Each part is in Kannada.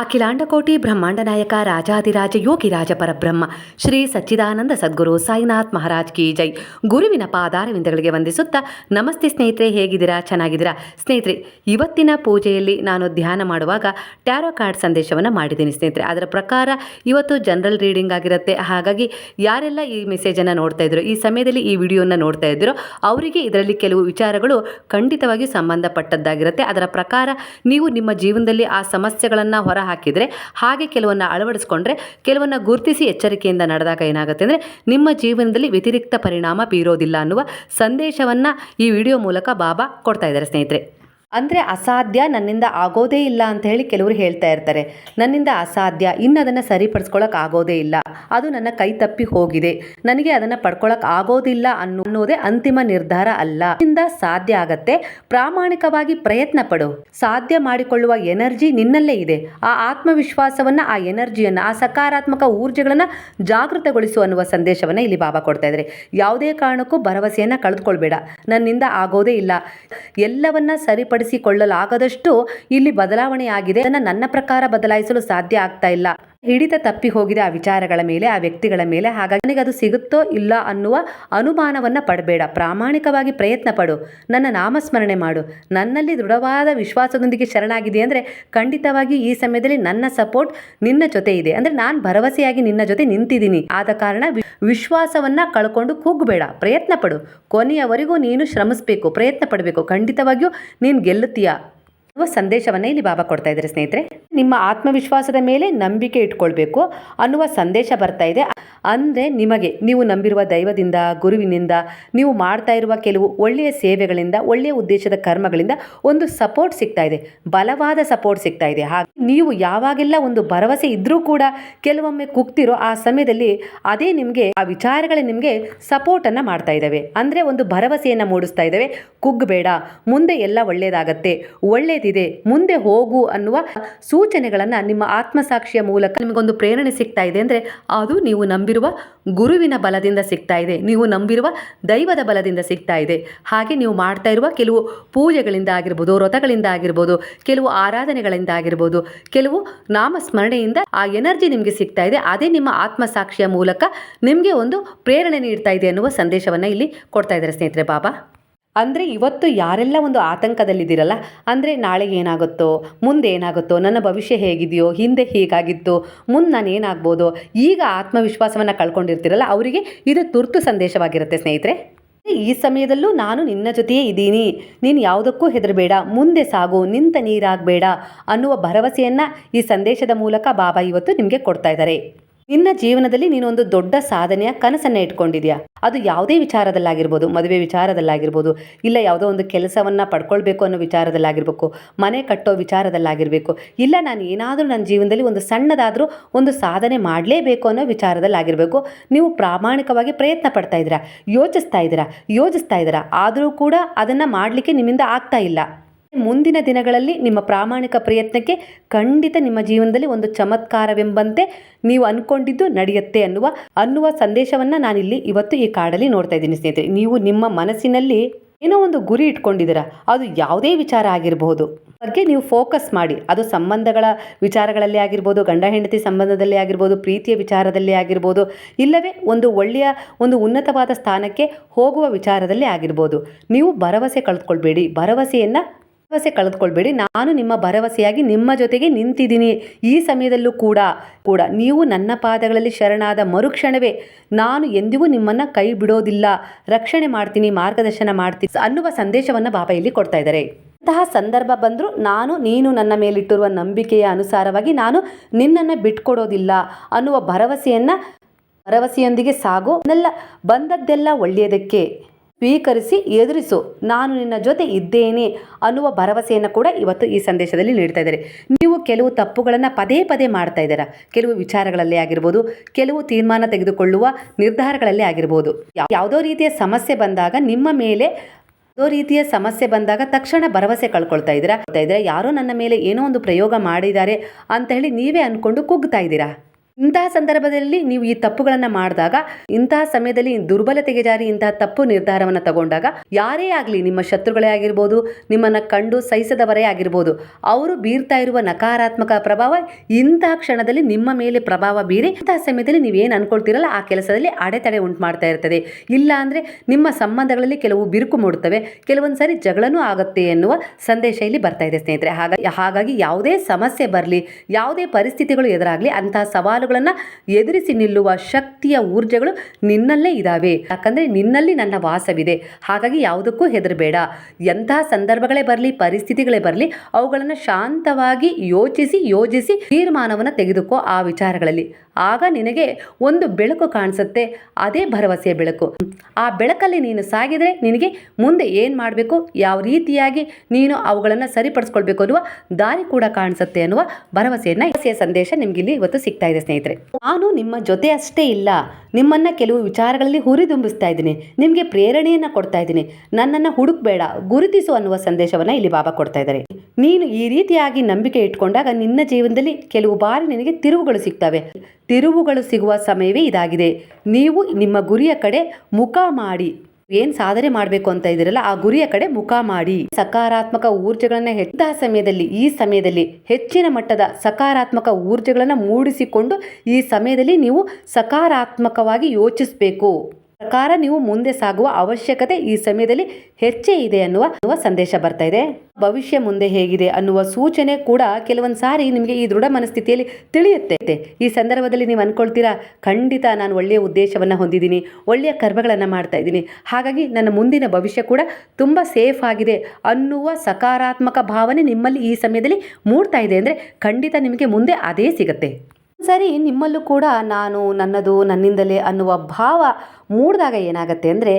ಅಖಿಲಾಂಡಕೋಟಿ ಬ್ರಹ್ಮಾಂಡ ನಾಯಕ ರಾಜಾದಿರಾಜ ಯೋಗಿ ರಾಜ ಪರಬ್ರಹ್ಮ, ಶ್ರೀ ಸಚ್ಚಿದಾನಂದ ಸದ್ಗುರು ಸಾಯಿನಾಥ್ ಮಹಾರಾಜ್ ಕಿ ಜೈ. ಗುರುವಿನ ಪಾದಾರವಿಂದಗಳಿಗೆ ವಂದಿಸುತ್ತಾ, ನಮಸ್ತೆ ಸ್ನೇಹಿತರೆ, ಹೇಗಿದ್ದೀರಾ? ಚೆನ್ನಾಗಿದ್ದೀರಾ? ಸ್ನೇಹಿತರೆ, ಇವತ್ತಿನ ಪೂಜೆಯಲ್ಲಿ ನಾನು ಧ್ಯಾನ ಮಾಡುವಾಗ ಟ್ಯಾರೋ ಕಾರ್ಡ್ ಸಂದೇಶವನ್ನು ಮಾಡಿದ್ದೀನಿ ಸ್ನೇಹಿತರೆ. ಅದರ ಪ್ರಕಾರ ಇವತ್ತು ಜನರಲ್ ರೀಡಿಂಗ್ ಆಗಿರುತ್ತೆ. ಹಾಗಾಗಿ ಯಾರೆಲ್ಲ ಈ ಮೆಸೇಜನ್ನು ನೋಡ್ತಾ ಇದ್ರು, ಈ ಸಮಯದಲ್ಲಿ ಈ ವಿಡಿಯೋನ ನೋಡ್ತಾ ಇದ್ದೀರೋ, ಅವರಿಗೆ ಇದರಲ್ಲಿ ಕೆಲವು ವಿಚಾರಗಳು ಖಂಡಿತವಾಗಿಯೂ ಸಂಬಂಧಪಟ್ಟದ್ದಾಗಿರುತ್ತೆ. ಅದರ ಪ್ರಕಾರ ನೀವು ನಿಮ್ಮ ಜೀವನದಲ್ಲಿ ಆ ಸಮಸ್ಯೆಗಳನ್ನು ಹೊರ ಹಾಕಿದರೆ ಹಾಗೆ ಕೆಲವನ್ನು ಅಳವಡಿಸ್ಕೊಂಡ್ರೆ ಕೆಲವನ್ನು ಗುರುತಿಸಿ ಎಚ್ಚರಿಕೆಯಿಂದ ನಡೆದಾಗ ಏನಾಗುತ್ತೆ ಅಂದರೆ ನಿಮ್ಮ ಜೀವನದಲ್ಲಿ ವ್ಯತಿರಿಕ್ತ ಪರಿಣಾಮ ಬೀರೋದಿಲ್ಲ ಅನ್ನುವ ಸಂದೇಶವನ್ನು ಈ ವಿಡಿಯೋ ಮೂಲಕ ಬಾಬಾ ಕೊಡ್ತಾ ಇದ್ದಾರೆ ಸ್ನೇಹಿತರೆ. ಅಂದರೆ ಅಸಾಧ್ಯ ನನ್ನಿಂದ ಆಗೋದೇ ಇಲ್ಲ ಅಂತ ಹೇಳಿ ಕೆಲವರು ಹೇಳ್ತಾ ಇರ್ತಾರೆ. ನನ್ನಿಂದ ಅಸಾಧ್ಯ, ಇನ್ನು ಅದನ್ನು ಸರಿಪಡಿಸ್ಕೊಳ್ಳೋಕೆ ಆಗೋದೇ ಇಲ್ಲ. ಅದು ನನ್ನ ಕೈ ತಪ್ಪಿ ಹೋಗಿದೆ. ನನಗೆ ಅದನ್ನು ಪಡ್ಕೊಳ್ಳೋಕೆ ಆಗೋದಿಲ್ಲ ಅನ್ನೋ ಅನ್ನೋದೇ ಅಂತಿಮ ನಿರ್ಧಾರ ಅಲ್ಲ. ಇಂದ ಸಾಧ್ಯ ಆಗತ್ತೆ. ಪ್ರಾಮಾಣಿಕವಾಗಿ ಪ್ರಯತ್ನ ಪಡು. ಸಾಧ್ಯ ಮಾಡಿಕೊಳ್ಳುವ ಎನರ್ಜಿ ನಿನ್ನಲ್ಲೇ ಇದೆ. ಆ ಆತ್ಮವಿಶ್ವಾಸವನ್ನು, ಆ ಎನರ್ಜಿಯನ್ನು, ಆ ಸಕಾರಾತ್ಮಕ ಊರ್ಜೆಗಳನ್ನು ಜಾಗೃತಗೊಳಿಸು ಅನ್ನುವ ಸಂದೇಶವನ್ನು ಇಲ್ಲಿ ಬಾಬಾ ಕೊಡ್ತಾ ಇದ್ದಾರೆ. ಯಾವುದೇ ಕಾರಣಕ್ಕೂ ಭರವಸೆಯನ್ನು ಕಳೆದುಕೊಳ್ಬೇಡ. ನನ್ನಿಂದ ಆಗೋದೇ ಇಲ್ಲ. ಎಲ್ಲವನ್ನ ಸರಿಪಡಿಸಿಕೊಳ್ಳಲಾಗದಷ್ಟು ಇಲ್ಲಿ ಬದಲಾವಣೆಯಾಗಿದೆ. ಅದನ್ನ ನನ್ನ ಪ್ರಕಾರ ಬದಲಾಯಿಸಲು ಸಾಧ್ಯ ಆಗ್ತಾ ಇಲ್ಲ. ಹಿಡಿತ ತಪ್ಪಿ ಹೋಗಿದೆ ಆ ವಿಚಾರಗಳ ಮೇಲೆ, ಆ ವ್ಯಕ್ತಿಗಳ ಮೇಲೆ. ಹಾಗಾಗಿ ನನಗೆ ಅದು ಸಿಗುತ್ತೋ ಇಲ್ಲ ಅನ್ನುವ ಅನುಮಾನವನ್ನು ಪಡಬೇಡ. ಪ್ರಾಮಾಣಿಕವಾಗಿ ಪ್ರಯತ್ನ ಪಡು. ನನ್ನ ನಾಮಸ್ಮರಣೆ ಮಾಡು. ನನ್ನಲ್ಲಿ ದೃಢವಾದ ವಿಶ್ವಾಸದೊಂದಿಗೆ ಶರಣಾಗಿದೆ ಅಂದರೆ ಖಂಡಿತವಾಗಿ ಈ ಸಮಯದಲ್ಲಿ ನನ್ನ ಸಪೋರ್ಟ್ ನಿನ್ನ ಜೊತೆ ಇದೆ. ಅಂದರೆ ನಾನು ಭರವಸೆಯಾಗಿ ನಿನ್ನ ಜೊತೆ ನಿಂತಿದ್ದೀನಿ. ಆದ ಕಾರಣ ವಿಶ್ವಾಸವನ್ನು ಕಳ್ಕೊಂಡು ಕುಗ್ಬೇಡ. ಪ್ರಯತ್ನ ಪಡು. ಕೊನೆಯವರೆಗೂ ನೀನು ಶ್ರಮಿಸಬೇಕು. ಪ್ರಯತ್ನ ಪಡಬೇಕು. ಖಂಡಿತವಾಗಿಯೂ ನೀನು ಗೆಲ್ಲುತ್ತೀಯಾ. ಸಂದೇಶವನ್ನ ಇಲ್ಲಿ ಬಾಬಾ ಕೊಡ್ತಾ ಇದ್ದಾರೆ ಸ್ನೇಹಿತರೆ. ನಿಮ್ಮ ಆತ್ಮವಿಶ್ವಾಸದ ಮೇಲೆ ನಂಬಿಕೆ ಇಟ್ಕೊಳ್ಬೇಕು ಅನ್ನುವ ಸಂದೇಶ ಬರ್ತಾ ಇದೆ. ಅಂದರೆ ನಿಮಗೆ, ನೀವು ನಂಬಿರುವ ದೈವದಿಂದ, ಗುರುವಿನಿಂದ, ನೀವು ಮಾಡ್ತಾ ಇರುವ ಕೆಲವು ಒಳ್ಳೆಯ ಸೇವೆಗಳಿಂದ, ಒಳ್ಳೆಯ ಉದ್ದೇಶದ ಕರ್ಮಗಳಿಂದ ಒಂದು ಸಪೋರ್ಟ್ ಸಿಗ್ತಾ ಇದೆ. ಬಲವಾದ ಸಪೋರ್ಟ್ ಸಿಗ್ತಾ ಇದೆ. ಹಾಗೆ ನೀವು ಯಾವಾಗೆಲ್ಲ ಒಂದು ಭರವಸೆ ಇದ್ದರೂ ಕೂಡ ಕೆಲವೊಮ್ಮೆ ಕುಗ್ತಿರೋ ಆ ಸಮಯದಲ್ಲಿ ಅದೇ ನಿಮಗೆ, ಆ ವಿಚಾರಗಳೇ ನಿಮಗೆ ಸಪೋರ್ಟನ್ನು ಮಾಡ್ತಾ ಇದ್ದಾವೆ. ಅಂದರೆ ಒಂದು ಭರವಸೆಯನ್ನು ಮೂಡಿಸ್ತಾ ಇದ್ದಾವೆ. ಕುಗ್ಗಬೇಡ ಮುಂದೆ ಎಲ್ಲ ಒಳ್ಳೆಯದಾಗತ್ತೆ ಒಳ್ಳೆಯದಿದೆ ಮುಂದೆ ಹೋಗು ಅನ್ನುವ ಸೂಚನೆಗಳನ್ನು ನಿಮ್ಮ ಆತ್ಮಸಾಕ್ಷಿಯ ಮೂಲಕ ನಿಮಗೊಂದು ಪ್ರೇರಣೆ ಸಿಗ್ತಾ ಇದೆ ಅಂದರೆ ಅದು ನೀವು ನಂಬಿರುವ ಗುರುವಿನ ಬಲದಿಂದ ಸಿಗ್ತಾ ಇದೆ. ನೀವು ನಂಬಿರುವ ದೈವದ ಬಲದಿಂದ ಸಿಗ್ತಾ ಇದೆ. ಹಾಗೆ ನೀವು ಮಾಡ್ತಾ ಇರುವ ಕೆಲವು ಪೂಜೆಗಳಿಂದ ಆಗಿರ್ಬೋದು, ವ್ರತಗಳಿಂದ ಆಗಿರ್ಬೋದು, ಕೆಲವು ಆರಾಧನೆಗಳಿಂದ ಆಗಿರ್ಬೋದು, ಕೆಲವು ನಾಮಸ್ಮರಣೆಯಿಂದ ಆ ಎನರ್ಜಿ ನಿಮಗೆ ಸಿಗ್ತಾ ಇದೆ. ಅದೇ ನಿಮ್ಮ ಆತ್ಮಸಾಕ್ಷಿಯ ಮೂಲಕ ನಿಮಗೆ ಒಂದು ಪ್ರೇರಣೆ ನೀಡ್ತಾ ಇದೆ ಅನ್ನುವ ಸಂದೇಶವನ್ನು ಇಲ್ಲಿ ಕೊಡ್ತಾ ಇದ್ದಾರೆ ಸ್ನೇಹಿತರೆ, ಬಾಬಾ. ಅಂದರೆ ಇವತ್ತು ಯಾರೆಲ್ಲ ಒಂದು ಆತಂಕದಲ್ಲಿದ್ದೀರಲ್ಲ, ಅಂದರೆ ನಾಳೆ ಏನಾಗುತ್ತೋ, ಮುಂದೆ ಏನಾಗುತ್ತೋ, ನನ್ನ ಭವಿಷ್ಯ ಹೇಗಿದೆಯೋ, ಹಿಂದೆ ಹೇಗಾಗಿತ್ತು, ಮುಂದೆ ನಾನು ಏನಾಗ್ಬೋದು, ಈಗ ಆತ್ಮವಿಶ್ವಾಸವನ್ನು ಕಳ್ಕೊಂಡಿರ್ತೀರಲ್ಲ, ಅವರಿಗೆ ಇದು ತುರ್ತು ಸಂದೇಶವಾಗಿರುತ್ತೆ ಸ್ನೇಹಿತರೆ. ಈ ಸಮಯದಲ್ಲೂ ನಾನು ನಿನ್ನ ಜೊತೆಯೇ ಇದ್ದೀನಿ. ನೀನು ಯಾವುದಕ್ಕೂ ಹೆದರಬೇಡ, ಮುಂದೆ ಸಾಗು, ನಿಂತ ನೀರಾಗಬೇಡ ಅನ್ನುವ ಭರವಸೆಯನ್ನು ಈ ಸಂದೇಶದ ಮೂಲಕ ಬಾಬಾ ಇವತ್ತು ನಿಮಗೆ ಕೊಡ್ತಾ ಇದ್ದಾರೆ. ನಿನ್ನ ಜೀವನದಲ್ಲಿ ನೀನು ಒಂದು ದೊಡ್ಡ ಸಾಧನೆಯ ಕನಸನ್ನ ಇಟ್ಕೊಂಡಿದ್ಯಾ? ಅದು ಯಾವುದೇ ವಿಚಾರದಲ್ಲಾಗಿರ್ಬೋದು, ಮದುವೆ ವಿಚಾರದಲ್ಲಾಗಿರ್ಬೋದು, ಇಲ್ಲ ಯಾವುದೋ ಒಂದು ಕೆಲಸವನ್ನು ಪಡ್ಕೊಳ್ಬೇಕು ಅನ್ನೋ ವಿಚಾರದಲ್ಲಾಗಿರ್ಬೇಕು, ಮನೆ ಕಟ್ಟೋ ವಿಚಾರದಲ್ಲಾಗಿರಬೇಕು, ಇಲ್ಲ ನಾನು ಏನಾದರೂ ನನ್ನ ಜೀವನದಲ್ಲಿ ಒಂದು ಸಣ್ಣದಾದರೂ ಒಂದು ಸಾಧನೆ ಮಾಡಲೇಬೇಕು ಅನ್ನೋ ವಿಚಾರದಲ್ಲಾಗಿರಬೇಕು, ನೀವು ಪ್ರಾಮಾಣಿಕವಾಗಿ ಪ್ರಯತ್ನ ಪಡ್ತಾ ಇದ್ದೀರಾ, ಯೋಚಿಸ್ತಾ ಇದ್ದೀರಾ ಯೋಚಿಸ್ತಾ ಇದ್ದೀರಾ, ಆದರೂ ಕೂಡ ಅದನ್ನು ಮಾಡಲಿಕ್ಕೆ ನಿಮ್ಮಿಂದ ಆಗ್ತಾ ಇಲ್ಲ. ಮುಂದಿನ ದಿನಗಳಲ್ಲಿ ನಿಮ್ಮ ಪ್ರಾಮಾಣಿಕ ಪ್ರಯತ್ನಕ್ಕೆ ಖಂಡಿತ ನಿಮ್ಮ ಜೀವನದಲ್ಲಿ ಒಂದು ಚಮತ್ಕಾರವೆಂಬಂತೆ ನೀವು ಅನ್ಕೊಂಡಿದ್ದು ನಡೆಯುತ್ತೆ ಅನ್ನುವ ಅನ್ನುವ ಸಂದೇಶವನ್ನ ನಾನಿಲ್ಲಿ ಇವತ್ತು ಈ ಕಾಡಲ್ಲಿ ನೋಡ್ತಾ ಇದ್ದೀನಿ ಸ್ನೇಹಿತರೆ. ನೀವು ನಿಮ್ಮ ಮನಸ್ಸಿನಲ್ಲಿ ಏನೋ ಒಂದು ಗುರಿ ಇಟ್ಕೊಂಡಿದ್ದೀರಾ. ಅದು ಯಾವುದೇ ವಿಚಾರ ಆಗಿರಬಹುದು. ಬಗ್ಗೆ ನೀವು ಫೋಕಸ್ ಮಾಡಿ. ಅದು ಸಂಬಂಧಗಳ ವಿಚಾರಗಳಲ್ಲಿ ಆಗಿರ್ಬೋದು, ಗಂಡ ಹೆಂಡತಿ ಸಂಬಂಧದಲ್ಲಿ ಆಗಿರ್ಬೋದು, ಪ್ರೀತಿಯ ವಿಚಾರದಲ್ಲಿ ಆಗಿರ್ಬೋದು, ಇಲ್ಲವೇ ಒಂದು ಒಳ್ಳೆಯ, ಒಂದು ಉನ್ನತವಾದ ಸ್ಥಾನಕ್ಕೆ ಹೋಗುವ ವಿಚಾರದಲ್ಲಿ ಆಗಿರ್ಬೋದು. ನೀವು ಭರವಸೆ ಕಳೆದುಕೊಳ್ಬೇಡಿ. ಭರವಸೆಯನ್ನು ಭರವಸೆ ಕಳೆದುಕೊಳ್ಬೇಡಿ. ನಾನು ನಿಮ್ಮ ಭರವಸೆಯಾಗಿ ನಿಮ್ಮ ಜೊತೆಗೆ ನಿಂತಿದ್ದೀನಿ. ಈ ಸಮಯದಲ್ಲೂ ಕೂಡ ಕೂಡ ನೀವು ನನ್ನ ಪಾದಗಳಲ್ಲಿ ಶರಣಾದ ಮರುಕ್ಷಣವೇ, ನಾನು ಎಂದಿಗೂ ನಿಮ್ಮನ್ನು ಕೈ ಬಿಡೋದಿಲ್ಲ ರಕ್ಷಣೆ ಮಾಡ್ತೀನಿ, ಮಾರ್ಗದರ್ಶನ ಮಾಡ್ತೀನಿ ಅನ್ನುವ ಸಂದೇಶವನ್ನು ಬಾಬಾ ಇಲ್ಲಿ ಕೊಡ್ತಾ ಇದ್ದಾರೆ. ಅಂತಹ ಸಂದರ್ಭ ಬಂದರೂ ನಾನು, ನೀನು ನನ್ನ ಮೇಲಿಟ್ಟಿರುವ ನಂಬಿಕೆಯ ಅನುಸಾರವಾಗಿ ನಾನು ನಿನ್ನನ್ನು ಬಿಟ್ಕೊಡೋದಿಲ್ಲ ಅನ್ನುವ ಭರವಸೆಯನ್ನು, ಭರವಸೆಯೊಂದಿಗೆ ಸಾಗು. ನನ್ನೆಲ್ಲ ಬಂದದ್ದೆಲ್ಲ ಒಳ್ಳೆಯದಕ್ಕೆ. ಸ್ವೀಕರಿಸಿ ಎದುರಿಸು. ನಾನು ನಿನ್ನ ಜೊತೆ ಇದ್ದೇನೆ ಅನ್ನುವ ಭರವಸೆಯನ್ನು ಕೂಡ ಇವತ್ತು ಈ ಸಂದೇಶದಲ್ಲಿ ನೀಡ್ತಾ ಇದ್ದಾರೆ. ನೀವು ಕೆಲವು ತಪ್ಪುಗಳನ್ನು ಪದೇ ಪದೇ ಮಾಡ್ತಾ ಇದ್ದೀರಾ. ಕೆಲವು ವಿಚಾರಗಳಲ್ಲಿ ಆಗಿರ್ಬೋದು, ಕೆಲವು ತೀರ್ಮಾನ ತೆಗೆದುಕೊಳ್ಳುವ ನಿರ್ಧಾರಗಳಲ್ಲಿ ಆಗಿರ್ಬೋದು. ಯಾವುದೋ ರೀತಿಯ ಸಮಸ್ಯೆ ಬಂದಾಗ ನಿಮ್ಮ ಮೇಲೆ, ಯಾವುದೋ ರೀತಿಯ ಸಮಸ್ಯೆ ಬಂದಾಗ ತಕ್ಷಣ ಭರವಸೆ ಕಳ್ಕೊಳ್ತಾ ಇದ್ದೀರಾ? ಇದ್ದೀರಾ ಯಾರೋ ನನ್ನ ಮೇಲೆ ಏನೋ ಒಂದು ಪ್ರಯೋಗ ಮಾಡಿದ್ದಾರೆ ಅಂತ ಹೇಳಿ ನೀವೇ ಅಂದ್ಕೊಂಡು ಕುಗ್ತಾ ಇದ್ದೀರಾ? ಇಂತಹ ಸಂದರ್ಭದಲ್ಲಿ ನೀವು ಈ ತಪ್ಪುಗಳನ್ನು ಮಾಡಿದಾಗ, ಇಂತಹ ಸಮಯದಲ್ಲಿ ದುರ್ಬಲತೆಗೆ ಜಾರಿ ಇಂತಹ ತಪ್ಪು ನಿರ್ಧಾರವನ್ನು ತಗೊಂಡಾಗ, ಯಾರೇ ಆಗಲಿ ನಿಮ್ಮ ಶತ್ರುಗಳೇ ಆಗಿರ್ಬೋದು, ನಿಮ್ಮನ್ನು ಕಂಡು ಸಹಿಸದವರೇ ಆಗಿರ್ಬೋದು, ಅವರು ಬೀರ್ತಾ ಇರುವ ನಕಾರಾತ್ಮಕ ಪ್ರಭಾವ ಇಂತಹ ಕ್ಷಣದಲ್ಲಿ ನಿಮ್ಮ ಮೇಲೆ ಪ್ರಭಾವ ಬೀರಿ, ಇಂತಹ ಸಮಯದಲ್ಲಿ ನೀವೇನು ಅನ್ಕೊಳ್ತೀರಲ್ಲ, ಆ ಕೆಲಸದಲ್ಲಿ ಅಡೆತಡೆ ಉಂಟು ಮಾಡ್ತಾ ಇರ್ತದೆ. ಇಲ್ಲ ಅಂದರೆ ನಿಮ್ಮ ಸಂಬಂಧಗಳಲ್ಲಿ ಕೆಲವು ಬಿರುಕು ಮೂಡುತ್ತವೆ, ಕೆಲವೊಂದು ಸಾರಿ ಜಗಳನೂ ಆಗುತ್ತೆ ಎನ್ನುವ ಸಂದೇಶ ಇಲ್ಲಿ ಬರ್ತಾ ಇದೆ ಸ್ನೇಹಿತರೆ. ಹಾಗಾಗಿ ಯಾವುದೇ ಸಮಸ್ಯೆ ಬರಲಿ, ಯಾವುದೇ ಪರಿಸ್ಥಿತಿಗಳು ಎದುರಾಗಲಿ ಅಂತಹ ಸವಾಲುಗಳನ್ನು ಎದುರಿಸಿ ನಿಲ್ಲುವ ಶಕ್ತಿಯ ಊರ್ಜೆಗಳು ನಿನ್ನಲ್ಲೇ ಇದ್ದಾವೆ ಯಾಕಂದರೆ ನಿನ್ನಲ್ಲಿ ನನ್ನ ವಾಸವಿದೆ. ಹಾಗಾಗಿ ಯಾವುದಕ್ಕೂ ಹೆದರಬೇಡ. ಎಂತಹ ಸಂದರ್ಭಗಳೇ ಬರಲಿ, ಪರಿಸ್ಥಿತಿಗಳೇ ಬರಲಿ, ಅವುಗಳನ್ನು ಶಾಂತವಾಗಿ ಯೋಚಿಸಿ, ಯೋಜಿಸಿ ತೀರ್ಮಾನವನ್ನು ತೆಗೆದುಕೋ ಆ ವಿಚಾರಗಳಲ್ಲಿ. ಆಗ ನಿನಗೆ ಒಂದು ಬೆಳಕು ಕಾಣಿಸುತ್ತೆ. ಅದೇ ಭರವಸೆಯ ಬೆಳಕು. ಆ ಬೆಳಕಲ್ಲಿ ನೀನು ಸಾಗಿದರೆ ನಿನಗೆ ಮುಂದೆ ಏನು ಮಾಡಬೇಕು? ಯಾವ ರೀತಿಯಾಗಿ ನೀನು ಅವುಗಳನ್ನು ಸರಿಪಡಿಸ್ಕೊಳ್ಬೇಕು ಅನ್ನುವ ದಾರಿ ಕೂಡ ಕಾಣಿಸುತ್ತೆ ಅನ್ನುವ ಭರವಸೆಯನ್ನು ಭರವಸೆಯ ಸಂದೇಶ ನಿಮ್ಗೆ ಇಲ್ಲಿ ಇವತ್ತು ಸಿಗ್ತಾ ಇದೆ, ಸ್ನೇಹಿತರೆ. ನಾನು ನಿಮ್ಮ ಜೊತೆ ಅಷ್ಟೇ ಇಲ್ಲ. ನಿಮ್ಮನ್ನ ಕೆಲವು ವಿಚಾರಗಳಲ್ಲಿ ಹುರಿದುಂಬಿಸ್ತಾ ಇದ್ದೀನಿ. ನಿಮಗೆ ಪ್ರೇರಣೆಯನ್ನ ಕೊಡ್ತಾ ಇದ್ದೀನಿ. ನನ್ನನ್ನು ಹುಡುಕ್ಬೇಡ, ಗುರುತಿಸು ಅನ್ನುವ ಸಂದೇಶವನ್ನ ಇಲ್ಲಿ ಬಾಬಾ ಕೊಡ್ತಾ ಇದ್ದಾರೆ. ನೀನು ಈ ರೀತಿಯಾಗಿ ನಂಬಿಕೆ ಇಟ್ಕೊಂಡಾಗ ನಿನ್ನ ಜೀವನದಲ್ಲಿ ಕೆಲವು ಬಾರಿ ನಿನಗೆ ತಿರುವುಗಳು ಸಿಗ್ತವೆ. ತಿರುವುಗಳು ಸಿಗುವ ಸಮಯವೇ ಇದಾಗಿದೆ. ನೀವು ನಿಮ್ಮ ಗುರಿಯ ಕಡೆ ಮುಖ ಮಾಡಿ. ಏನ್ ಸಾಧನೆ ಮಾಡಬೇಕು ಅಂತ ಇದಿರಲ್ಲ ಆ ಗುರಿಯ ಕಡೆ ಮುಖ ಮಾಡಿ. ಸಕಾರಾತ್ಮಕ ಊರ್ಜೆಗಳನ್ನ ಹೆಚ್ಚಿದ ಸಮಯದಲ್ಲಿ, ಈ ಸಮಯದಲ್ಲಿ ಹೆಚ್ಚಿನ ಮಟ್ಟದ ಸಕಾರಾತ್ಮಕ ಊರ್ಜೆಗಳನ್ನ ಮೂಡಿಸಿಕೊಂಡು ಈ ಸಮಯದಲ್ಲಿ ನೀವು ಸಕಾರಾತ್ಮಕವಾಗಿ ಯೋಚಿಸಬೇಕು. ಪ್ರಕಾರ ನೀವು ಮುಂದೆ ಸಾಗುವ ಅವಶ್ಯಕತೆ ಈ ಸಮಯದಲ್ಲಿ ಹೆಚ್ಚೇ ಇದೆ ಅನ್ನುವ ಸಂದೇಶ ಬರ್ತಾ ಇದೆ. ಭವಿಷ್ಯ ಮುಂದೆ ಹೇಗಿದೆ ಅನ್ನುವ ಸೂಚನೆ ಕೂಡ ಕೆಲವೊಂದು ಸಾರಿ ನಿಮಗೆ ಈ ದೃಢ ಮನಸ್ಥಿತಿಯಲ್ಲಿ ತಿಳಿಯುತ್ತೆ. ಈ ಸಂದರ್ಭದಲ್ಲಿ ನೀವು ಅನ್ಕೊಳ್ತೀರಾ, ಖಂಡಿತ ನಾನು ಒಳ್ಳೆಯ ಉದ್ದೇಶವನ್ನು ಹೊಂದಿದ್ದೀನಿ, ಒಳ್ಳೆಯ ಕರ್ಮಗಳನ್ನು ಮಾಡ್ತಾ ಇದ್ದೀನಿ. ಹಾಗಾಗಿ ನನ್ನ ಮುಂದಿನ ಭವಿಷ್ಯ ಕೂಡ ತುಂಬ ಸೇಫ್ ಆಗಿದೆ ಅನ್ನುವ ಸಕಾರಾತ್ಮಕ ಭಾವನೆ ನಿಮ್ಮಲ್ಲಿ ಈ ಸಮಯದಲ್ಲಿ ಮೂಡ್ತಾ ಇದೆ. ಅಂದರೆ ಖಂಡಿತ ನಿಮಗೆ ಮುಂದೆ ಅದೇ ಸಿಗುತ್ತೆ. ಸರಿ ನಿಮ್ಮಲ್ಲೂ ಕೂಡ ನಾನು ನನ್ನದು ನನ್ನಿಂದಲೇ ಅನ್ನುವ ಭಾವ ಮೂಡಿದಾಗ ಏನಾಗುತ್ತೆ ಅಂದರೆ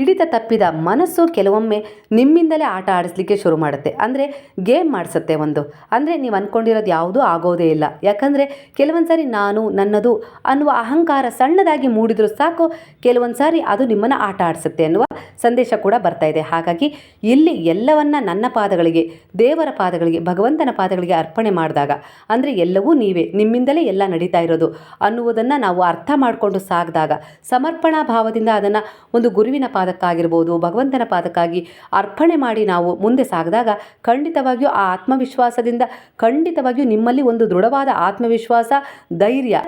ಹಿಡಿತ ತಪ್ಪಿದ ಮನಸ್ಸು ಕೆಲವೊಮ್ಮೆ ನಿಮ್ಮಿಂದಲೇ ಆಟ ಆಡಿಸ್ಲಿಕ್ಕೆ ಶುರು ಮಾಡುತ್ತೆ. ಅಂದರೆ ಗೇಮ್ ಮಾಡಿಸುತ್ತೆ ಒಂದು. ಅಂದರೆ ನೀವು ಅಂದ್ಕೊಂಡಿರೋದು ಯಾವುದೂ ಆಗೋದೇ ಇಲ್ಲ. ಯಾಕಂದರೆ ಕೆಲವೊಂದು ಸಾರಿ ನಾನು ನನ್ನದು ಅನ್ನುವ ಅಹಂಕಾರ ಸಣ್ಣದಾಗಿ ಮೂಡಿದರೂ ಸಾಕು ಕೆಲವೊಂದು ಸಾರಿ ಅದು ನಿಮ್ಮನ್ನು ಆಟ ಆಡಿಸುತ್ತೆ ಅನ್ನುವ ಸಂದೇಶ ಕೂಡ ಬರ್ತಾ ಇದೆ. ಹಾಗಾಗಿ ಇಲ್ಲಿ ಎಲ್ಲವನ್ನ ನನ್ನ ಪಾದಗಳಿಗೆ, ದೇವರ ಪಾದಗಳಿಗೆ, ಭಗವಂತನ ಪಾದಗಳಿಗೆ ಅರ್ಪಣೆ ಮಾಡಿದಾಗ, ಅಂದರೆ ಎಲ್ಲವೂ ನೀವೇ, ನಿಮ್ಮಿಂದಲೇ ಎಲ್ಲ ನಡೀತಾ ಇರೋದು ಅನ್ನುವುದನ್ನು ನಾವು ಅರ್ಥ ಮಾಡಿಕೊಂಡು ಸಾಗಿದಾಗ, ಸಮರ್ಪಣಾ ಭಾವದಿಂದ ಅದನ್ನು ಒಂದು ಗುರುವಿನ ಪಾದಕ್ಕಾಗಿರ್ಬೋದು, ಭಗವಂತನ ಪಾದಕ್ಕಾಗಿ ಅರ್ಪಣೆ ಮಾಡಿ ನಾವು ಮುಂದೆ ಸಾಗಿದಾಗ ಖಂಡಿತವಾಗಿಯೂ ಆ ಆತ್ಮವಿಶ್ವಾಸದಿಂದ ಖಂಡಿತವಾಗಿಯೂ ನಿಮ್ಮಲ್ಲಿ ಒಂದು ದೃಢವಾದ ಆತ್ಮವಿಶ್ವಾಸ, ಧೈರ್ಯ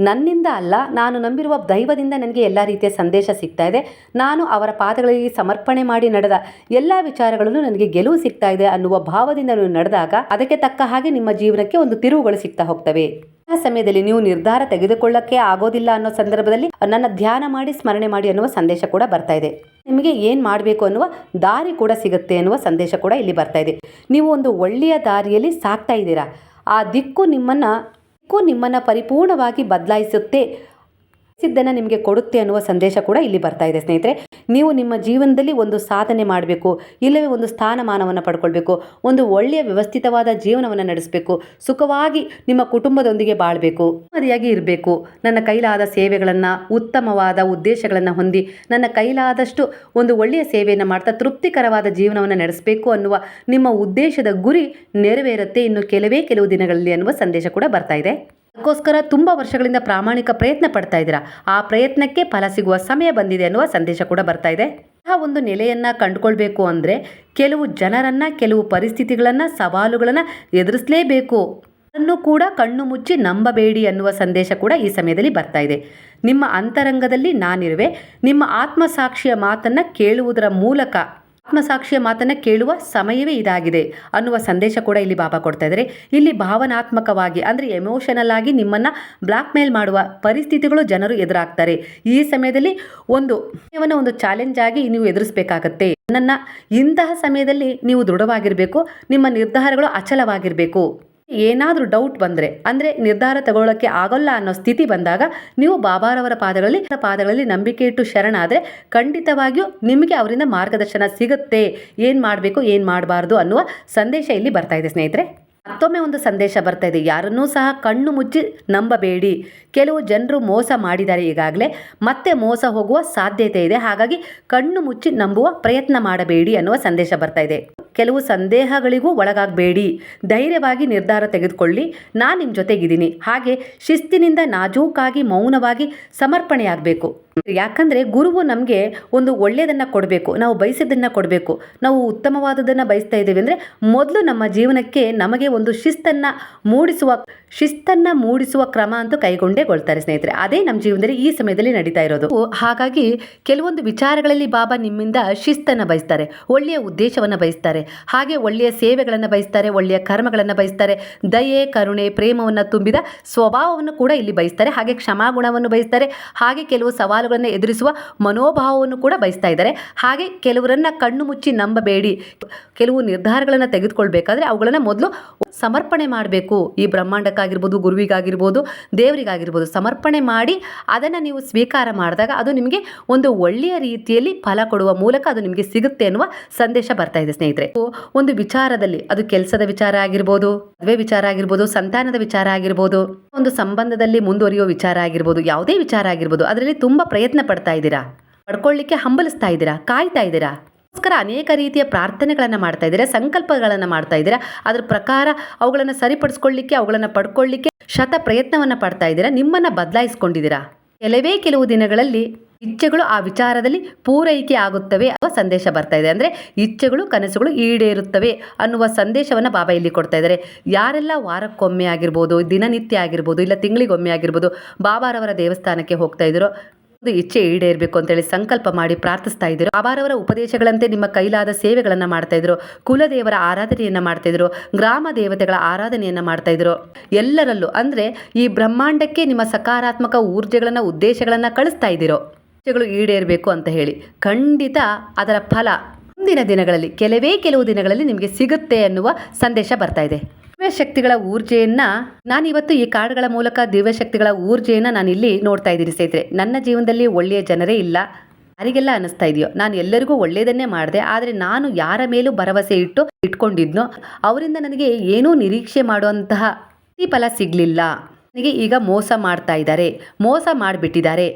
ನನ್ನಿಂದ ಅಲ್ಲ, ನಾನು ನಂಬಿರುವ ದೈವದಿಂದ ನನಗೆ ಎಲ್ಲ ರೀತಿಯ ಸಂದೇಶ ಸಿಗ್ತಾ ಇದೆ. ನಾನು ಅವರ ಪಾದಗಳಿಗೆ ಸಮರ್ಪಣೆ ಮಾಡಿ ನಡೆದ ಎಲ್ಲ ವಿಚಾರಗಳನ್ನು ನನಗೆ ಗೆಲುವು ಸಿಗ್ತಾ ಇದೆ ಅನ್ನುವ ಭಾವದಿಂದ ನಡೆದಾಗ ಅದಕ್ಕೆ ತಕ್ಕ ಹಾಗೆ ನಿಮ್ಮ ಜೀವನಕ್ಕೆ ಒಂದು ತಿರುವುಗಳು ಸಿಗ್ತಾ ಹೋಗ್ತವೆ. ಆ ಸಮಯದಲ್ಲಿ ನೀವು ನಿರ್ಧಾರ ತೆಗೆದುಕೊಳ್ಳಕ್ಕೆ ಆಗೋದಿಲ್ಲ ಅನ್ನೋ ಸಂದರ್ಭದಲ್ಲಿ ನನ್ನ ಧ್ಯಾನ ಮಾಡಿ, ಸ್ಮರಣೆ ಮಾಡಿ ಅನ್ನುವ ಸಂದೇಶ ಕೂಡ ಬರ್ತಾ ಇದೆ. ನಿಮಗೆ ಏನು ಮಾಡಬೇಕು ಅನ್ನುವ ದಾರಿ ಕೂಡ ಸಿಗುತ್ತೆ ಅನ್ನುವ ಸಂದೇಶ ಕೂಡ ಇಲ್ಲಿ ಬರ್ತಾ ಇದೆ. ನೀವು ಒಂದು ಒಳ್ಳೆಯ ದಾರಿಯಲ್ಲಿ ಸಾಕ್ತಾ ಇದ್ದೀರಾ. ಆ ದಿಕ್ಕು ನಿಮ್ಮನ್ನು ದಿಕ್ಕು ನಿಮ್ಮನ್ನು ಪರಿಪೂರ್ಣವಾಗಿ ಬದಲಾಯಿಸುತ್ತೆ ಸಿದ್ದನ್ನು ನಿಮಗೆ ಕೊಡುತ್ತೆ ಅನ್ನುವ ಸಂದೇಶ ಕೂಡ ಇಲ್ಲಿ ಬರ್ತಾ ಇದೆ, ಸ್ನೇಹಿತರೆ. ನೀವು ನಿಮ್ಮ ಜೀವನದಲ್ಲಿ ಒಂದು ಸಾಧನೆ ಮಾಡಬೇಕು, ಇಲ್ಲವೇ ಒಂದು ಸ್ಥಾನಮಾನವನ್ನು ಪಡ್ಕೊಳ್ಬೇಕು, ಒಂದು ಒಳ್ಳೆಯ ವ್ಯವಸ್ಥಿತವಾದ ಜೀವನವನ್ನು ನಡೆಸಬೇಕು, ಸುಖವಾಗಿ ನಿಮ್ಮ ಕುಟುಂಬದೊಂದಿಗೆ ಬಾಳಬೇಕು, ನೆಮ್ಮದಿಯಾಗಿ ಇರಬೇಕು. ನನ್ನ ಕೈಲಾದ ಸೇವೆಗಳನ್ನು, ಉತ್ತಮವಾದ ಉದ್ದೇಶಗಳನ್ನು ಹೊಂದಿ, ನನ್ನ ಕೈಲಾದಷ್ಟು ಒಂದು ಒಳ್ಳೆಯ ಸೇವೆಯನ್ನು ಮಾಡ್ತಾ ತೃಪ್ತಿಕರವಾದ ಜೀವನವನ್ನು ನಡೆಸಬೇಕು ಅನ್ನುವ ನಿಮ್ಮ ಉದ್ದೇಶದ ಗುರಿ ನೆರವೇರುತ್ತೆ ಇನ್ನು ಕೆಲವೇ ಕೆಲವು ದಿನಗಳಲ್ಲಿ ಅನ್ನುವ ಸಂದೇಶ ಕೂಡ ಬರ್ತಾ ಇದೆ. ಅದಕ್ಕೋಸ್ಕರ ತುಂಬ ವರ್ಷಗಳಿಂದ ಪ್ರಾಮಾಣಿಕ ಪ್ರಯತ್ನ ಪಡ್ತಾ ಇದ್ದೀರಾ? ಆ ಪ್ರಯತ್ನಕ್ಕೆ ಫಲ ಸಿಗುವ ಸಮಯ ಬಂದಿದೆ ಅನ್ನುವ ಸಂದೇಶ ಕೂಡ ಬರ್ತಾ ಇದೆ. ಆ ಒಂದು ನೆಲೆಯನ್ನು ಕಂಡುಕೊಳ್ಬೇಕು ಅಂದರೆ ಕೆಲವು ಜನರನ್ನು, ಕೆಲವು ಪರಿಸ್ಥಿತಿಗಳನ್ನು, ಸವಾಲುಗಳನ್ನು ಎದುರಿಸಲೇಬೇಕು. ಅದನ್ನು ಕೂಡ ಕಣ್ಣು ಮುಚ್ಚಿ ನಂಬಬೇಡಿ ಅನ್ನುವ ಸಂದೇಶ ಕೂಡ ಈ ಸಮಯದಲ್ಲಿ ಬರ್ತಾ ಇದೆ. ನಿಮ್ಮ ಅಂತರಂಗದಲ್ಲಿ ನಾನಿರುವೆ. ನಿಮ್ಮ ಆತ್ಮಸಾಕ್ಷಿಯ ಮಾತನ್ನು ಕೇಳುವುದರ ಮೂಲಕ ಆತ್ಮಸಾಕ್ಷಿಯ ಮಾತನ್ನು ಕೇಳುವ ಸಮಯವೇ ಇದಾಗಿದೆ ಅನ್ನುವ ಸಂದೇಶ ಕೂಡ ಇಲ್ಲಿ ಬಾಬಾ ಕೊಡ್ತಾ ಇದ್ದಾರೆ ಇಲ್ಲಿ ಭಾವನಾತ್ಮಕವಾಗಿ ಅಂದರೆ ಎಮೋಷನಲ್ ಆಗಿ ನಿಮ್ಮನ್ನು ಬ್ಲಾಕ್ ಮೇಲ್ ಮಾಡುವ ಪರಿಸ್ಥಿತಿಗಳು ಜನರು ಎದುರಾಗ್ತಾರೆ. ಈ ಸಮಯದಲ್ಲಿ ಒಂದು ಒಂದು ಚಾಲೆಂಜ್ ಆಗಿ ನೀವು ಎದುರಿಸಬೇಕಾಗತ್ತೆ. ನನ್ನ ಇಂತಹ ಸಮಯದಲ್ಲಿ ನೀವು ದೃಢವಾಗಿರಬೇಕು, ನಿಮ್ಮ ನಿರ್ಧಾರಗಳು ಅಚಲವಾಗಿರಬೇಕು. ಏನಾದರೂ ಡೌಟ್ ಬಂದರೆ, ಅಂದರೆ ನಿರ್ಧಾರ ತಗೊಳ್ಳೋಕ್ಕೆ ಆಗೋಲ್ಲ ಅನ್ನೋ ಸ್ಥಿತಿ ಬಂದಾಗ ನೀವು ಬಾಬಾರವರ ಪಾದಗಳಲ್ಲಿ ಪಾದಗಳಲ್ಲಿ ನಂಬಿಕೆ ಇಟ್ಟು ಶರಣಾದರೆ ಖಂಡಿತವಾಗಿಯೂ ನಿಮಗೆ ಅವರಿಂದ ಮಾರ್ಗದರ್ಶನ ಸಿಗುತ್ತೆ. ಏನು ಮಾಡಬೇಕು, ಏನು ಮಾಡಬಾರ್ದು ಅನ್ನುವ ಸಂದೇಶ ಇಲ್ಲಿ ಬರ್ತಾ ಇದೆ ಸ್ನೇಹಿತರೆ. ಮತ್ತೊಮ್ಮೆ ಒಂದು ಸಂದೇಶ ಬರ್ತಾ ಇದೆ. ಯಾರನ್ನೂ ಸಹ ಕಣ್ಣು ಮುಚ್ಚಿ ನಂಬಬೇಡಿ. ಕೆಲವು ಜನರು ಮೋಸ ಮಾಡಿದ್ದಾರೆ ಈಗಾಗಲೇ. ಮತ್ತೆ ಮೋಸ ಹೋಗುವ ಸಾಧ್ಯತೆ ಇದೆ. ಹಾಗಾಗಿ ಕಣ್ಣು ಮುಚ್ಚಿ ನಂಬುವ ಪ್ರಯತ್ನ ಮಾಡಬೇಡಿ ಅನ್ನುವ ಸಂದೇಶ ಬರ್ತಾ ಇದೆ. ಕೆಲವು ಸಂದೇಹಗಳಿಗೂ ಒಳಗಾಗಬೇಡಿ. ಧೈರ್ಯವಾಗಿ ನಿರ್ಧಾರ ತೆಗೆದುಕೊಳ್ಳಿ. ನಾನು ನಿಮ್ಮ ಜೊತೆಗಿದ್ದೀನಿ. ಹಾಗೆ ಶಿಸ್ತಿನಿಂದ ನಾಜೂಕಾಗಿ ಮೌನವಾಗಿ ಸಮರ್ಪಣೆಯಾಗಬೇಕು. ಯಾಕಂದರೆ ಗುರುವು ನಮಗೆ ಒಂದು ಒಳ್ಳೆಯದನ್ನು ಕೊಡಬೇಕು. ನಾವು ಬಯಸಿದ್ದನ್ನು ಕೊಡಬೇಕು. ನಾವು ಉತ್ತಮವಾದದನ್ನು ಬಯಸ್ತಾ ಇದ್ದೀವಿ ಅಂದರೆ ಮೊದಲು ನಮ್ಮ ಜೀವನಕ್ಕೆ ನಮಗೆ ಒಂದು ಶಿಸ್ತನ್ನು ಮೂಡಿಸುವ ಶಿಸ್ತನ್ನು ಮೂಡಿಸುವ ಕ್ರಮ ಅಂತೂ ಕೈಗೊಂಡೇಗೊಳ್ತಾರೆ ಸ್ನೇಹಿತರೆ. ಅದೇ ನಮ್ಮ ಜೀವನದಲ್ಲಿ ಈ ಸಮಯದಲ್ಲಿ ನಡೀತಾ ಇರೋದು. ಹಾಗಾಗಿ ಕೆಲವೊಂದು ವಿಚಾರಗಳಲ್ಲಿ ಬಾಬಾ ನಿಮ್ಮಿಂದ ಶಿಸ್ತನ್ನು ಬಯಸ್ತಾರೆ. ಒಳ್ಳೆಯ ಉದ್ದೇಶವನ್ನು ಬಯಸ್ತಾರೆ. ಹಾಗೆ ಒಳ್ಳೆಯ ಸೇವೆಗಳನ್ನು ಬಯಸ್ತಾರೆ, ಒಳ್ಳೆಯ ಕರ್ಮಗಳನ್ನು ಬಯಸ್ತಾರೆ. ದಯೆ, ಕರುಣೆ, ಪ್ರೇಮವನ್ನು ತುಂಬಿದ ಸ್ವಭಾವವನ್ನು ಕೂಡ ಇಲ್ಲಿ ಬಯಸ್ತಾರೆ. ಹಾಗೆ ಕ್ಷಮಾಗುಣವನ್ನು ಬಯಸ್ತಾರೆ. ಹಾಗೆ ಕೆಲವು ಸವಾಲುಗಳನ್ನು ಎದುರಿಸುವ ಮನೋಭಾವವನ್ನು ಕೂಡ ಬಯಸ್ತಾ ಇದ್ದಾರೆ. ಹಾಗೆ ಕೆಲವರನ್ನ ಕಣ್ಣು ಮುಚ್ಚಿ ನಂಬಬೇಡಿ. ಕೆಲವು ನಿರ್ಧಾರಗಳನ್ನು ತೆಗೆದುಕೊಳ್ಬೇಕಾದ್ರೆ ಅವುಗಳನ್ನು ಮೊದಲು ಸಮರ್ಪಣೆ ಮಾಡಬೇಕು. ಈ ಬ್ರಹ್ಮಾಂಡಕ್ಕಾಗಿರ್ಬೋದು, ಗುರುವಿಗಾಗಿರ್ಬೋದು, ದೇವರಿಗಾಗಿರ್ಬೋದು ಸಮರ್ಪಣೆ ಮಾಡಿ ಅದನ್ನು ನೀವು ಸ್ವೀಕಾರ ಮಾಡಿದಾಗ ಅದು ನಿಮಗೆ ಒಂದು ಒಳ್ಳೆಯ ರೀತಿಯಲ್ಲಿ ಫಲ ಕೊಡುವ ಮೂಲಕ ಅದು ನಿಮಗೆ ಸಿಗುತ್ತೆ ಅನ್ನುವ ಸಂದೇಶ ಬರ್ತಾ ಇದೆ ಸ್ನೇಹಿತರೆ. ಒಂದು ವಿಚಾರದಲ್ಲಿ ಅದು ಕೆಲಸದ ವಿಚಾರ ಆಗಿರ್ಬೋದು, ಮದುವೆ ವಿಚಾರ ಆಗಿರ್ಬೋದು, ಸಂತಾನದ ವಿಚಾರ ಆಗಿರ್ಬೋದು, ಒಂದು ಸಂಬಂಧದಲ್ಲಿ ಮುಂದುವರಿಯುವ ವಿಚಾರ ಆಗಿರ್ಬೋದು, ಯಾವುದೇ ವಿಚಾರ ಆಗಿರ್ಬೋದು, ಅದರಲ್ಲಿ ತುಂಬಾ ಪ್ರಯತ್ನ ಪಡ್ತಾ ಇದ್ದೀರಾ? ಪಡ್ಕೊಳ್ಳಿಕ್ಕೆ ಹಂಬಲಿಸ್ತಾ ಇದ್ದೀರಾ? ಕಾಯ್ತಾ ಇದ್ದೀರಾ? ಅದಕ್ಕೋಸ್ಕರ ಅನೇಕ ರೀತಿಯ ಪ್ರಾರ್ಥನೆಗಳನ್ನು ಮಾಡ್ತಾ ಇದ್ದೀರಾ? ಸಂಕಲ್ಪಗಳನ್ನು ಮಾಡ್ತಾ ಇದ್ದೀರಾ? ಅದ್ರ ಪ್ರಕಾರ ಅವುಗಳನ್ನು ಸರಿಪಡಿಸ್ಕೊಳ್ಳಿಕ್ಕೆ, ಅವುಗಳನ್ನು ಪಡ್ಕೊಳ್ಳಿಕ್ಕೆ ಶತ ಪ್ರಯತ್ನವನ್ನು ಪಡ್ತಾ ಇದ್ದೀರಾ? ನಿಮ್ಮನ್ನು ಬದಲಾಯಿಸ್ಕೊಂಡಿದ್ದೀರಾ? ಕೆಲವೇ ಕೆಲವು ದಿನಗಳಲ್ಲಿ ಇಚ್ಛೆಗಳು ಆ ವಿಚಾರದಲ್ಲಿ ಪೂರೈಕೆ ಆಗುತ್ತವೆ ಅನ್ನುವ ಸಂದೇಶ ಬರ್ತಾ ಇದೆ. ಅಂದರೆ ಇಚ್ಛೆಗಳು, ಕನಸುಗಳು ಈಡೇರುತ್ತವೆ ಅನ್ನುವ ಸಂದೇಶವನ್ನು ಬಾಬಾ ಇಲ್ಲಿ ಕೊಡ್ತಾ ಇದ್ದಾರೆ. ಯಾರೆಲ್ಲ ವಾರಕ್ಕೊಮ್ಮೆ ಆಗಿರ್ಬೋದು, ದಿನನಿತ್ಯ ಆಗಿರ್ಬೋದು, ಇಲ್ಲ ತಿಂಗಳಿಗೊಮ್ಮೆ ಆಗಿರ್ಬೋದು ಬಾಬಾರವರ ದೇವಸ್ಥಾನಕ್ಕೆ ಹೋಗ್ತಾ ಇದ್ದೀರೋ ಇಚ್ಛೆ ಈಡೇರಬೇಕು ಅಂತೇಳಿ ಸಂಕಲ್ಪ ಮಾಡಿ ಪ್ರಾರ್ಥಿಸ್ತಾ ಇದ್ರು ಬಾಬಾರವರ ಉಪದೇಶಗಳಂತೆ ನಿಮ್ಮ ಕೈಲಾದ ಸೇವೆಗಳನ್ನು ಮಾಡ್ತಾ ಇದ್ರು ಕುಲದೇವರ ಆರಾಧನೆಯನ್ನು ಮಾಡ್ತಾ ಇದ್ರು ಗ್ರಾಮ ದೇವತೆಗಳ ಆರಾಧನೆಯನ್ನು ಮಾಡ್ತಾ ಇದ್ರು ಎಲ್ಲರಲ್ಲೂ ಅಂದರೆ ಈ ಬ್ರಹ್ಮಾಂಡಕ್ಕೆ ನಿಮ್ಮ ಸಕಾರಾತ್ಮಕ ಊರ್ಜೆಗಳನ್ನು, ಉದ್ದೇಶಗಳನ್ನು ಕಳಿಸ್ತಾ ಇದ್ದೀರೋ ಇಚ್ಛೆಗಳು ಈಡೇರಬೇಕು ಅಂತ ಹೇಳಿ. ಖಂಡಿತ ಅದರ ಫಲ ಮುಂದಿನ ದಿನಗಳಲ್ಲಿ, ಕೆಲವೇ ಕೆಲವು ದಿನಗಳಲ್ಲಿ ನಿಮಗೆ ಸಿಗುತ್ತೆ ಅನ್ನುವ ಸಂದೇಶ ಬರ್ತಾ ಇದೆ. ದಿವ್ಯಶಕ್ತಿಗಳ ಊರ್ಜೆಯನ್ನ ನಾನು ಇವತ್ತು ಈ ಕಾರ್ಡ್ಗಳ ಮೂಲಕ ದಿವ್ಯಶಕ್ತಿಗಳ ಊರ್ಜೆಯನ್ನ ನಾನು ಇಲ್ಲಿ ನೋಡ್ತಾ ಇದ್ದೀನಿ ಸ್ನೇಹಿತರೆ. ನನ್ನ ಜೀವನದಲ್ಲಿ ಒಳ್ಳೆಯ ಜನರೇ ಇಲ್ಲ. ಯಾರಿಗೆಲ್ಲ ಅನಿಸ್ತಾ ಇದೆಯೋ, ನಾನು ಎಲ್ಲರಿಗೂ ಒಳ್ಳೆಯದನ್ನೇ ಮಾಡಿದೆ. ಆದರೆ ನಾನು ಯಾರ ಮೇಲೂ ಭರವಸೆ ಇಟ್ಟು ಇಟ್ಕೊಂಡಿದ್ನೋ, ಅವರಿಂದ ನನಗೆ ಏನೂ ನಿರೀಕ್ಷೆ ಮಾಡುವಂತಹ ಫಲ ಸಿಗಲಿಲ್ಲ. ನನಗೆ ಈಗ ಮೋಸ ಮಾಡ್ತಾ ಇದ್ದಾರೆ. ಮೋಸ ಮಾಡಿಬಿಟ್ಟಿದ್ದಾರೆ.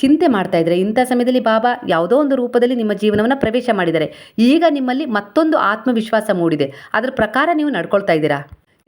ಚಿಂತೆ ಮಾಡ್ತಾ ಇದ್ದಾರೆ ಇಂಥ ಸಮಯದಲ್ಲಿ ಬಾಬಾ ಯಾವುದೋ ಒಂದು ರೂಪದಲ್ಲಿ ನಿಮ್ಮ ಜೀವನವನ್ನು ಪ್ರವೇಶ ಮಾಡಿದ್ದಾರೆ ಈಗ ನಿಮ್ಮಲ್ಲಿ ಮತ್ತೊಂದು ಆತ್ಮವಿಶ್ವಾಸ ಮೂಡಿದೆ. ಅದರ ಪ್ರಕಾರ ನೀವು ನಡ್ಕೊಳ್ತಾ ಇದ್ದೀರಾ?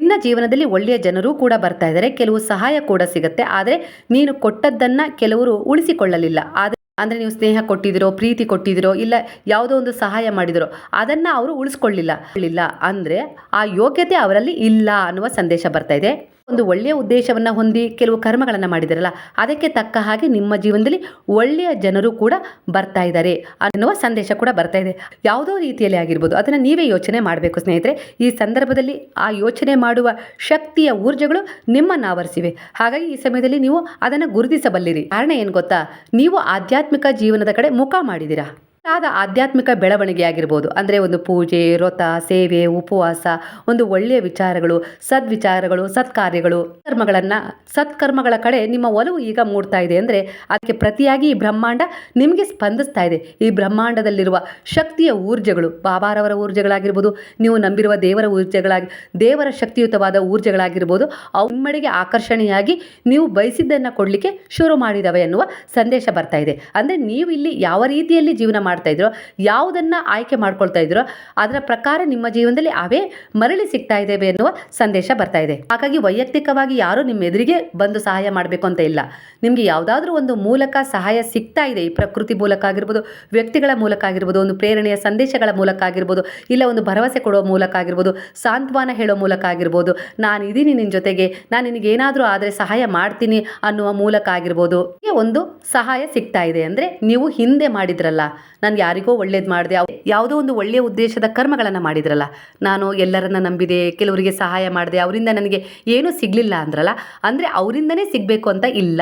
ನಿನ್ನ ಜೀವನದಲ್ಲಿ ಒಳ್ಳೆಯ ಜನರು ಕೂಡ ಬರ್ತಾ ಇದ್ದಾರೆ, ಕೆಲವು ಸಹಾಯ ಕೂಡ ಸಿಗುತ್ತೆ. ಆದರೆ ನೀನು ಕೊಟ್ಟದ್ದನ್ನು ಕೆಲವರು ಉಳಿಸಿಕೊಳ್ಳಲಿಲ್ಲ. ಆದರೆ ಅಂದರೆ ನೀವು ಸ್ನೇಹ ಕೊಟ್ಟಿದ್ದೀರೋ, ಪ್ರೀತಿ ಕೊಟ್ಟಿದ್ದೀರೋ, ಇಲ್ಲ ಯಾವುದೋ ಒಂದು ಸಹಾಯ ಮಾಡಿದರೋ, ಅದನ್ನು ಅವರು ಉಳಿಸ್ಕೊಳ್ಳಿಲ್ಲ. ಇಲ್ಲ ಅಂದರೆ ಆ ಯೋಗ್ಯತೆ ಅವರಲ್ಲಿ ಇಲ್ಲ ಅನ್ನುವ ಸಂದೇಶ ಬರ್ತಾ ಇದೆ. ಒಂದು ಒಳ್ಳೆಯ ಉದ್ದೇಶವನ್ನು ಹೊಂದಿ ಕೆಲವು ಕರ್ಮಗಳನ್ನು ಮಾಡಿದಿರಲ್ಲ, ಅದಕ್ಕೆ ತಕ್ಕ ಹಾಗೆ ನಿಮ್ಮ ಜೀವನದಲ್ಲಿ ಒಳ್ಳೆಯ ಜನರು ಕೂಡ ಬರ್ತಾ ಇದ್ದಾರೆ ಅನ್ನುವ ಸಂದೇಶ ಕೂಡ ಬರ್ತಾ ಇದೆ. ಯಾವುದೋ ರೀತಿಯಲ್ಲಿ ಆಗಿರ್ಬೋದು, ಅದನ್ನು ನೀವೇ ಯೋಚನೆ ಮಾಡಬೇಕು ಸ್ನೇಹಿತರೆ. ಈ ಸಂದರ್ಭದಲ್ಲಿ ಆ ಯೋಚನೆ ಮಾಡುವ ಶಕ್ತಿಯ ಊರ್ಜೆಗಳು ನಿಮ್ಮನ್ನು ಆವರಿಸಿವೆ. ಹಾಗಾಗಿ ಈ ಸಮಯದಲ್ಲಿ ನೀವು ಅದನ್ನು ಗುರುತಿಸಬಲ್ಲಿರಿ. ಕಾರಣ ಏನು ಗೊತ್ತಾ? ನೀವು ಆಧ್ಯಾತ್ಮಿಕ ಜೀವನದ ಕಡೆ ಮುಖ ಮಾಡಿದ್ದೀರಾ. ಆದ ಆಧ್ಯಾತ್ಮಿಕ ಬೆಳವಣಿಗೆ ಆಗಿರ್ಬೋದು ಅಂದರೆ ಒಂದು ಪೂಜೆ, ವ್ರತ, ಸೇವೆ, ಉಪವಾಸ, ಒಂದು ಒಳ್ಳೆಯ ವಿಚಾರಗಳು, ಸದ್ವಿಚಾರಗಳು, ಸತ್ಕಾರ್ಯಗಳು, ಕರ್ಮಗಳನ್ನು, ಸತ್ಕರ್ಮಗಳ ಕಡೆ ನಿಮ್ಮ ಒಲವು ಈಗ ಮೂಡ್ತಾ ಇದೆ. ಅಂದರೆ ಅದಕ್ಕೆ ಪ್ರತಿಯಾಗಿ ಈ ಬ್ರಹ್ಮಾಂಡ ನಿಮಗೆ ಸ್ಪಂದಿಸ್ತಾ ಇದೆ. ಈ ಬ್ರಹ್ಮಾಂಡದಲ್ಲಿರುವ ಶಕ್ತಿಯ ಊರ್ಜೆಗಳು, ಬಾಬಾರವರ ಊರ್ಜೆಗಳಾಗಿರ್ಬೋದು, ನೀವು ನಂಬಿರುವ ದೇವರ ಊರ್ಜೆಗಳಾಗಿ, ದೇವರ ಶಕ್ತಿಯುತವಾದ ಊರ್ಜೆಗಳಾಗಿರ್ಬೋದು, ಅವು ನಿಮ್ಮಡೆಗೆ ಆಕರ್ಷಣೆಯಾಗಿ ನೀವು ಬಯಸಿದ್ದನ್ನು ಕೊಡಲಿಕ್ಕೆ ಶುರು ಮಾಡಿದವೆ ಎನ್ನುವ ಸಂದೇಶ ಬರ್ತಾ ಇದೆ. ಅಂದರೆ ನೀವು ಇಲ್ಲಿ ಯಾವ ರೀತಿಯಲ್ಲಿ ಜೀವನ ಮಾಡ್ತಾ ಇದ್ರೋ, ಯಾವುದನ್ನು ಆಯ್ಕೆ ಮಾಡ್ಕೊಳ್ತಾ ಇದ್ರೋ, ಅದರ ಪ್ರಕಾರ ನಿಮ್ಮ ಜೀವನದಲ್ಲಿ ಅವೇ ಮರಳಿ ಸಿಗ್ತಾ ಇದ್ದೇವೆ ಎನ್ನುವ ಸಂದೇಶ ಬರ್ತಾ ಇದೆ. ಹಾಗಾಗಿ ವೈಯಕ್ತಿಕವಾಗಿ ಯಾರು ನಿಮ್ಮ ಎದುರಿಗೆ ಬಂದು ಸಹಾಯ ಮಾಡಬೇಕು ಅಂತ ಇಲ್ಲ. ನಿಮಗೆ ಯಾವುದಾದ್ರೂ ಒಂದು ಮೂಲಕ ಸಹಾಯ ಸಿಗ್ತಾ ಇದೆ, ಈ ಪ್ರಕೃತಿ ಮೂಲಕ ಆಗಿರ್ಬೋದು, ವ್ಯಕ್ತಿಗಳ ಮೂಲಕ ಆಗಿರ್ಬೋದು, ಒಂದು ಪ್ರೇರಣೆಯ ಸಂದೇಶಗಳ ಮೂಲಕ ಆಗಿರ್ಬೋದು, ಇಲ್ಲ ಒಂದು ಭರವಸೆ ಕೊಡುವ ಮೂಲಕ ಆಗಿರ್ಬೋದು, ಸಾಂತ್ವನ ಹೇಳೋ ಮೂಲಕ ಆಗಿರ್ಬೋದು, ನಾನು ಇದ್ದೀನಿ ನಿನ್ನ ಜೊತೆಗೆ, ನಾನು ನಿನಗೇನಾದರೂ ಆದರೆ ಸಹಾಯ ಮಾಡ್ತೀನಿ ಅನ್ನುವ ಮೂಲಕ ಆಗಿರ್ಬೋದು ಒಂದು ಸಹಾಯ ಸಿಗ್ತಾ ಇದೆ. ಅಂದರೆ ನೀವು ಹಿಂದೆ ಮಾಡಿದ್ರಲ್ಲ ನಾನು ಯಾರಿಗೋ ಒಳ್ಳೇದು ಮಾಡಿದೆ. ಯಾವುದೋ ಒಂದು ಒಳ್ಳೆಯ ಉದ್ದೇಶದ ಕರ್ಮಗಳನ್ನು ಮಾಡಿದ್ರಲ್ಲ, ನಾನು ಎಲ್ಲರನ್ನ ನಂಬಿದೆ, ಕೆಲವರಿಗೆ ಸಹಾಯ ಮಾಡಿದೆ, ಅವರಿಂದ ನನಗೆ ಏನೂ ಸಿಗಲಿಲ್ಲ ಅಂದ್ರಲ್ಲ, ಅಂದರೆ ಅವರಿಂದನೇ ಸಿಗಬೇಕು ಅಂತ ಇಲ್ಲ.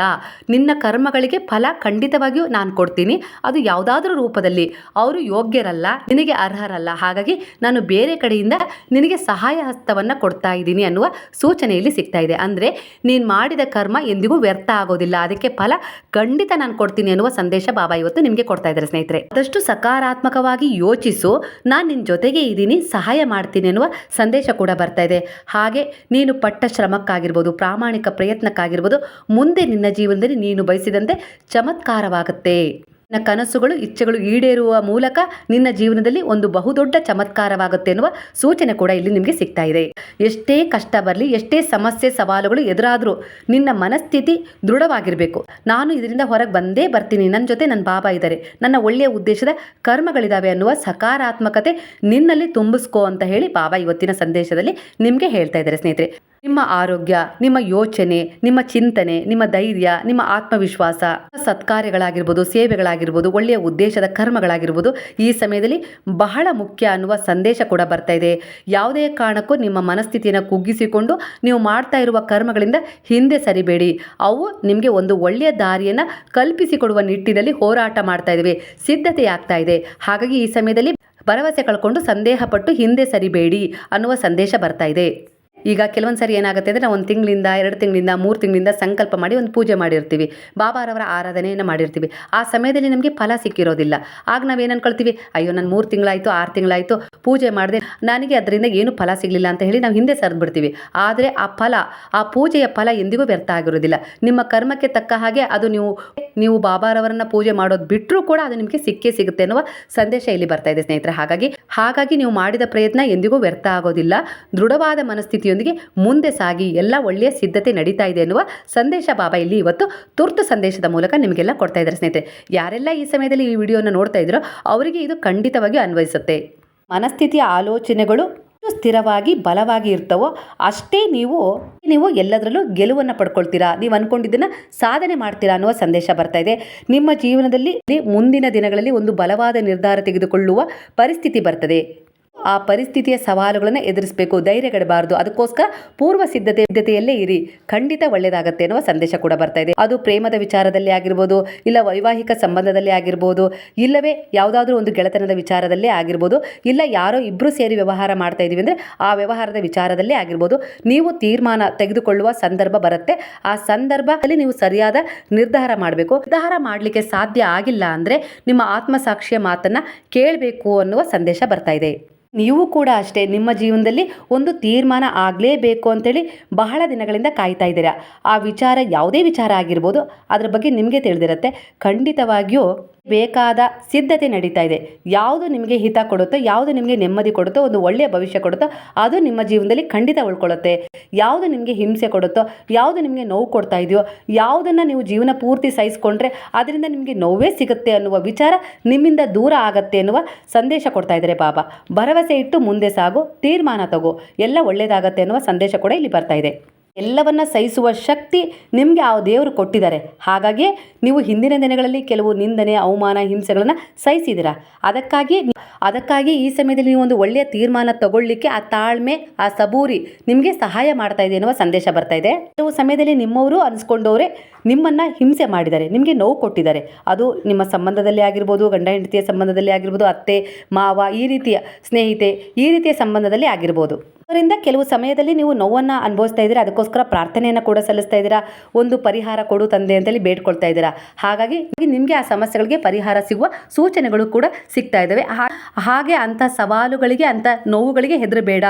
ನಿನ್ನ ಕರ್ಮಗಳಿಗೆ ಫಲ ಖಂಡಿತವಾಗಿಯೂ ನಾನು ಕೊಡ್ತೀನಿ. ಅದು ಯಾವುದಾದ್ರೂ ರೂಪದಲ್ಲಿ ಅವರು ಯೋಗ್ಯರಲ್ಲ, ನಿನಗೆ ಅರ್ಹರಲ್ಲ, ಹಾಗಾಗಿ ನಾನು ಬೇರೆ ಕಡೆಯಿಂದ ನಿನಗೆ ಸಹಾಯ ಹಸ್ತವನ್ನು ಕೊಡ್ತಾ ಇದ್ದೀನಿ ಅನ್ನುವ ಸೂಚನೆಯಲ್ಲಿ ಸಿಗ್ತಾ ಇದೆ. ಅಂದರೆ ನೀನು ಮಾಡಿದ ಕರ್ಮ ಎಂದಿಗೂ ವ್ಯರ್ಥ ಆಗೋದಿಲ್ಲ. ಅದಕ್ಕೆ ಫಲ ಖಂಡಿತ ನಾನು ಕೊಡ್ತೀನಿ ಅನ್ನುವ ಸಂದೇಶ ಬಾಬಾ ಇವತ್ತು ನಿಮಗೆ ಕೊಡ್ತಾ ಇದ್ದಾರೆ ಸ್ನೇಹಿತರೆ. ಅದಷ್ಟು ಸಕಾರಾತ್ಮಕವಾಗಿ ಯೋಚಿಸು. ನಾನು ನಿನ್ನ ಜೊತೆಗೆ ಇದ್ದೀನಿ, ಸಹಾಯ ಮಾಡ್ತೀನಿ ಅನ್ನುವ ಸಂದೇಶ ಕೂಡ ಬರ್ತಾ ಇದೆ. ಹಾಗೆ ನೀನು ಪಟ್ಟ ಶ್ರಮಕ್ಕಾಗಿರ್ಬೋದು, ಪ್ರಾಮಾಣಿಕ ಪ್ರಯತ್ನಕ್ಕಾಗಿರ್ಬೋದು, ಮುಂದೆ ನಿನ್ನ ಜೀವನದಲ್ಲಿ ನೀನು ಬಯಸಿದಂತೆ ಚಮತ್ಕಾರವಾಗುತ್ತೆ. ನಿನ್ನ ಕನಸುಗಳು, ಇಚ್ಛೆಗಳು ಈಡೇರುವ ಮೂಲಕ ನಿನ್ನ ಜೀವನದಲ್ಲಿ ಒಂದು ಬಹುದೊಡ್ಡ ಚಮತ್ಕಾರವಾಗುತ್ತೆ ಎನ್ನುವ ಸೂಚನೆ ಕೂಡ ಇಲ್ಲಿ ನಿಮಗೆ ಸಿಗ್ತಾ ಇದೆ. ಎಷ್ಟೇ ಕಷ್ಟ ಬರಲಿ, ಎಷ್ಟೇ ಸಮಸ್ಯೆ, ಸವಾಲುಗಳು ಎದುರಾದರೂ ನಿನ್ನ ಮನಸ್ಥಿತಿ ದೃಢವಾಗಿರಬೇಕು. ನಾನು ಇದರಿಂದ ಹೊರಗೆ ಬಂದೇ ಬರ್ತೀನಿ. ನನ್ನ ಜೊತೆ ನನ್ನ ಬಾಬಾ ಇದ್ದಾರೆ. ನನ್ನ ಒಳ್ಳೆಯ ಉದ್ದೇಶದ ಕರ್ಮಗಳಿದ್ದಾವೆ ಅನ್ನುವ ಸಕಾರಾತ್ಮಕತೆ ನಿನ್ನಲ್ಲಿ ತುಂಬಿಸ್ಕೋ ಅಂತ ಹೇಳಿ ಬಾಬಾ ಇವತ್ತಿನ ಸಂದೇಶದಲ್ಲಿ ನಿಮಗೆ ಹೇಳ್ತಾ ಇದ್ದಾರೆ ಸ್ನೇಹಿತರೆ. ನಿಮ್ಮ ಆರೋಗ್ಯ, ನಿಮ್ಮ ಯೋಚನೆ, ನಿಮ್ಮ ಚಿಂತನೆ, ನಿಮ್ಮ ಧೈರ್ಯ, ನಿಮ್ಮ ಆತ್ಮವಿಶ್ವಾಸ, ಸತ್ಕಾರ್ಯಗಳಾಗಿರ್ಬೋದು, ಸೇವೆಗಳಾಗಿರ್ಬೋದು, ಒಳ್ಳೆಯ ಉದ್ದೇಶದ ಕರ್ಮಗಳಾಗಿರ್ಬೋದು, ಈ ಸಮಯದಲ್ಲಿ ಬಹಳ ಮುಖ್ಯ ಅನ್ನುವ ಸಂದೇಶ ಕೂಡ ಬರ್ತಾ ಇದೆ. ಯಾವುದೇ ಕಾರಣಕ್ಕೂ ನಿಮ್ಮ ಮನಸ್ಥಿತಿಯನ್ನು ಕುಗ್ಗಿಸಿಕೊಂಡು ನೀವು ಮಾಡ್ತಾ ಇರುವ ಕರ್ಮಗಳಿಂದ ಹಿಂದೆ ಸರಿಬೇಡಿ. ಅವು ನಿಮಗೆ ಒಂದು ಒಳ್ಳೆಯ ದಾರಿಯನ್ನು ಕಲ್ಪಿಸಿಕೊಡುವ ನಿಟ್ಟಿನಲ್ಲಿ ಹೋರಾಟ ಮಾಡ್ತಾ ಇದ್ದೇವೆ ಸಿದ್ಧತೆ ಆಗ್ತಾ ಇದೆ. ಹಾಗಾಗಿ ಈ ಸಮಯದಲ್ಲಿ ಭರವಸೆ ಕಳ್ಕೊಂಡು ಸಂದೇಹಪಟ್ಟು ಹಿಂದೆ ಸರಿಬೇಡಿ ಅನ್ನುವ ಸಂದೇಶ ಬರ್ತಾ ಇದೆ. ಈಗ ಕೆಲವೊಂದು ಸರಿ ಏನಾಗುತ್ತೆ ಅಂದರೆ ನಾವು ಒಂದು ತಿಂಗಳಿಂದ, ಎರಡು ತಿಂಗಳಿಂದ, ಮೂರು ತಿಂಗಳಿಂದ ಸಂಕಲ್ಪ ಮಾಡಿ ಒಂದು ಪೂಜೆ ಮಾಡಿರ್ತೀವಿ. ಬಾಬಾರವರ ಆರಾಧನೆಯನ್ನು ಮಾಡಿರ್ತೀವಿ. ಆ ಸಮಯದಲ್ಲಿ ನಮಗೆ ಫಲ ಸಿಕ್ಕಿರೋದಿಲ್ಲ. ಆಗ ನಾವೇನು ಅನ್ಕೊಳ್ತೀವಿ? ಅಯ್ಯೋ, ನಾನು ಮೂರು ತಿಂಗಳಾಯಿತು, ಆರು ತಿಂಗಳಾಯಿತು, ಪೂಜೆ ಮಾಡಿದೆ. ನನಗೆ ಅದರಿಂದ ಏನು ಫಲ ಸಿಗಲಿಲ್ಲ ಅಂತ ಹೇಳಿ ನಾವು ಹಿಂದೆ ಸರಿದು ಬಿಡ್ತೀವಿ. ಆದರೆ ಆ ಫಲ, ಆ ಪೂಜೆಯ ಫಲ ಎಂದಿಗೂ ವ್ಯರ್ಥ ಆಗಿರೋದಿಲ್ಲ. ನಿಮ್ಮ ಕರ್ಮಕ್ಕೆ ತಕ್ಕ ಹಾಗೆ ಅದು ನೀವು ನೀವು ಬಾಬಾರವರನ್ನ ಪೂಜೆ ಮಾಡೋದು ಬಿಟ್ಟರೂ ಕೂಡ ಅದು ನಿಮಗೆ ಸಿಕ್ಕೇ ಸಿಗುತ್ತೆ ಅನ್ನುವ ಸಂದೇಶ ಇಲ್ಲಿ ಬರ್ತಾ ಇದೆ ಸ್ನೇಹಿತರೆ. ಹಾಗಾಗಿ ಹಾಗಾಗಿ ನೀವು ಮಾಡಿದ ಪ್ರಯತ್ನ ಎಂದಿಗೂ ವ್ಯರ್ಥ ಆಗೋದಿಲ್ಲ. ದೃಢವಾದ ಮನಸ್ಥಿತಿಯೊಂದಿಗೆ ಮುಂದೆ ಸಾಗಿ ಎಲ್ಲ ಒಳ್ಳೆಯ ಸಿದ್ಧತೆ ನಡೀತಾ ಇದೆ ಎನ್ನುವ ಸಂದೇಶ ಬಾಬಾ ಇಲ್ಲಿ ಇವತ್ತು ತುರ್ತು ಸಂದೇಶದ ಮೂಲಕ ನಿಮಗೆಲ್ಲ ಕೊಡ್ತಾ ಇದ್ದಾರೆ ಸ್ನೇಹಿತರೆ. ಯಾರೆಲ್ಲ ಈ ಸಮಯದಲ್ಲಿ ಈ ವಿಡಿಯೋನ ನೋಡ್ತಾ ಇದ್ರೋ ಅವರಿಗೆ ಇದು ಖಂಡಿತವಾಗಿ ಅನ್ವಯಿಸುತ್ತೆ. ಮನಸ್ಥಿತಿಯ ಆಲೋಚನೆಗಳು ಸ್ಥಿರವಾಗಿ, ಬಲವಾಗಿ ಇರ್ತವೋ ಅಷ್ಟೇ ನೀವು ನೀವು ಎಲ್ಲದರಲ್ಲೂ ಗೆಲುವನ್ನು ಪಡ್ಕೊಳ್ತೀರಾ. ನೀವು ಅನ್ಕೊಂಡಿದ್ದನ್ನ ಸಾಧನೆ ಮಾಡ್ತೀರಾ ಅನ್ನುವ ಸಂದೇಶ ಬರ್ತಾ ಇದೆ. ನಿಮ್ಮ ಜೀವನದಲ್ಲಿ ಮುಂದಿನ ದಿನಗಳಲ್ಲಿ ಒಂದು ಬಲವಾದ ನಿರ್ಧಾರ ತೆಗೆದುಕೊಳ್ಳುವ ಪರಿಸ್ಥಿತಿ ಬರ್ತದೆ. ಆ ಪರಿಸ್ಥಿತಿಯ ಸವಾಲುಗಳನ್ನು ಎದುರಿಸಬೇಕು. ಧೈರ್ಯಗೆಡಬಾರದು ಅದಕ್ಕೋಸ್ಕರ ಪೂರ್ವ ಸಿದ್ಧತೆ ಸಿದ್ಧತೆಯಲ್ಲೇ ಇರಿ. ಖಂಡಿತ ಒಳ್ಳೆಯದಾಗತ್ತೆ ಅನ್ನುವ ಸಂದೇಶ ಕೂಡ ಬರ್ತಾ ಇದೆ. ಅದು ಪ್ರೇಮದ ವಿಚಾರದಲ್ಲಿ ಆಗಿರ್ಬೋದು, ಇಲ್ಲ ವೈವಾಹಿಕ ಸಂಬಂಧದಲ್ಲಿ ಆಗಿರ್ಬೋದು, ಇಲ್ಲವೇ ಯಾವುದಾದ್ರೂ ಒಂದು ಗೆಳೆತನದ ವಿಚಾರದಲ್ಲೇ ಆಗಿರ್ಬೋದು, ಇಲ್ಲ ಯಾರೋ ಇಬ್ಬರು ಸೇರಿ ವ್ಯವಹಾರ ಮಾಡ್ತಾ ಇದ್ದೀವಿ ಅಂದರೆ ಆ ವ್ಯವಹಾರದ ವಿಚಾರದಲ್ಲೇ ಆಗಿರ್ಬೋದು. ನೀವು ತೀರ್ಮಾನ ತೆಗೆದುಕೊಳ್ಳುವ ಸಂದರ್ಭ ಬರುತ್ತೆ. ಆ ಸಂದರ್ಭದಲ್ಲಿ ನೀವು ಸರಿಯಾದ ನಿರ್ಧಾರ ಮಾಡಬೇಕು. ನಿರ್ಧಾರ ಮಾಡಲಿಕ್ಕೆ ಸಾಧ್ಯ ಆಗಿಲ್ಲ ಅಂದರೆ ನಿಮ್ಮ ಆತ್ಮಸಾಕ್ಷಿಯ ಮಾತನ್ನು ಕೇಳಬೇಕು ಅನ್ನುವ ಸಂದೇಶ ಬರ್ತಾ ಇದೆ. ನೀವು ಕೂಡ ಅಷ್ಟೇ ನಿಮ್ಮ ಜೀವನದಲ್ಲಿ ಒಂದು ತೀರ್ಮಾನ ಆಗಲೇಬೇಕು ಅಂತೇಳಿ ಬಹಳ ದಿನಗಳಿಂದ ಕಾಯ್ತಾ ಇದ್ದೀರಾ. ಆ ವಿಚಾರ ಯಾವುದೇ ವಿಚಾರ ಆಗಿರ್ಬೋದು, ಅದ್ರ ಬಗ್ಗೆ ನಿಮಗೆ ತಿಳಿದಿರುತ್ತೆ. ಖಂಡಿತವಾಗಿಯೂ ಬೇಕಾದ ಸಿದ್ಧತೆ ನಡೀತಾ ಇದೆ. ಯಾವುದು ನಿಮಗೆ ಹಿತ ಕೊಡುತ್ತೋ, ಯಾವುದು ನಿಮಗೆ ನೆಮ್ಮದಿ ಕೊಡುತ್ತೋ, ಒಂದು ಒಳ್ಳೆಯ ಭವಿಷ್ಯ ಕೊಡುತ್ತೋ, ಅದು ನಿಮ್ಮ ಜೀವನದಲ್ಲಿ ಖಂಡಿತ ಉಳ್ಕೊಳ್ಳುತ್ತೆ. ಯಾವುದು ನಿಮಗೆ ಹಿಂಸೆ ಕೊಡುತ್ತೋ, ಯಾವುದು ನಿಮಗೆ ನೋವು ಕೊಡ್ತಾ ಇದೆಯೋ, ಯಾವುದನ್ನು ನೀವು ಜೀವನ ಪೂರ್ತಿ ಸಹಿಸ್ಕೊಂಡ್ರೆ ಅದರಿಂದ ನಿಮಗೆ ನೋವೇ ಸಿಗುತ್ತೆ ಅನ್ನುವ ವಿಚಾರ ನಿಮ್ಮಿಂದ ದೂರ ಆಗತ್ತೆ ಅನ್ನುವ ಸಂದೇಶ ಕೊಡ್ತಾ ಇದ್ದಾರೆ ಬಾಬಾ ಭರವಸೆ ಇಟ್ಟು ಮುಂದೆ ಸಾಗು, ತೀರ್ಮಾನ ತಗೋ. ಎಲ್ಲ ಒಳ್ಳೆಯದಾಗತ್ತೆ ಅನ್ನುವ ಸಂದೇಶ ಕೂಡ ಇಲ್ಲಿ ಬರ್ತಾ ಇದೆ. ಎಲ್ಲವನ್ನ ಸಹಿಸುವ ಶಕ್ತಿ ನಿಮಗೆ ಆ ದೇವರು ಕೊಟ್ಟಿದ್ದಾರೆ. ಹಾಗಾಗಿ ನೀವು ಹಿಂದಿನ ದಿನಗಳಲ್ಲಿ ಕೆಲವು ನಿಂದನೆ, ಅವಮಾನ, ಹಿಂಸೆಗಳನ್ನು ಸಹಿಸಿದ್ದೀರಾ? ಅದಕ್ಕಾಗಿ ಅದಕ್ಕಾಗಿ ಈ ಸಮಯದಲ್ಲಿ ನೀವು ಒಂದು ಒಳ್ಳೆಯ ತೀರ್ಮಾನ ತಗೊಳ್ಳಿಕ್ಕೆ ಆ ತಾಳ್ಮೆ, ಆ ಸಬೂರಿ ನಿಮಗೆ ಸಹಾಯ ಮಾಡ್ತಾ ಇದೆ ಎನ್ನುವ ಸಂದೇಶ ಬರ್ತಾ ಇದೆ. ಕೆಲವು ಸಮಯದಲ್ಲಿ ನಿಮ್ಮವರು ಅನಿಸ್ಕೊಂಡವರೇ ನಿಮ್ಮನ್ನು ಹಿಂಸೆ ಮಾಡಿದ್ದಾರೆ, ನಿಮಗೆ ನೋವು ಕೊಟ್ಟಿದ್ದಾರೆ. ಅದು ನಿಮ್ಮ ಸಂಬಂಧದಲ್ಲಿ ಆಗಿರ್ಬೋದು, ಗಂಡ ಹೆಂಡತಿಯ ಸಂಬಂಧದಲ್ಲಿ ಆಗಿರ್ಬೋದು, ಅತ್ತೆ, ಮಾವ, ಈ ರೀತಿಯ ಸ್ನೇಹಿತೆ, ಈ ರೀತಿಯ ಸಂಬಂಧದಲ್ಲಿ ಆಗಿರ್ಬೋದು. ಅದರಿಂದ ಕೆಲವು ಸಮಯದಲ್ಲಿ ನೀವು ನೋವನ್ನು ಅನುಭವಿಸ್ತಾ ಇದ್ದೀರಾ, ಅದಕ್ಕೋಸ್ಕರ ಪ್ರಾರ್ಥನೆಯನ್ನು ಕೂಡ ಸಲ್ಲಿಸ್ತಾ ಇದ್ದೀರಾ, ಒಂದು ಪರಿಹಾರ ಕೊಡು ತಂದೆ ಅಂತೇಳಿ ಬೇಡ್ಕೊಳ್ತಾ ಇದ್ದೀರಾ. ಹಾಗಾಗಿ ನಿಮಗೆ ಆ ಸಮಸ್ಯೆಗಳಿಗೆ ಪರಿಹಾರ ಸಿಗುವ ಸೂಚನೆಗಳು ಕೂಡ ಸಿಗ್ತಾ ಇದ್ದಾವೆ. ಹಾಗೆ ಅಂಥ ಸವಾಲುಗಳಿಗೆ, ಅಂಥ ನೋವುಗಳಿಗೆ ಹೆದರಬೇಡ.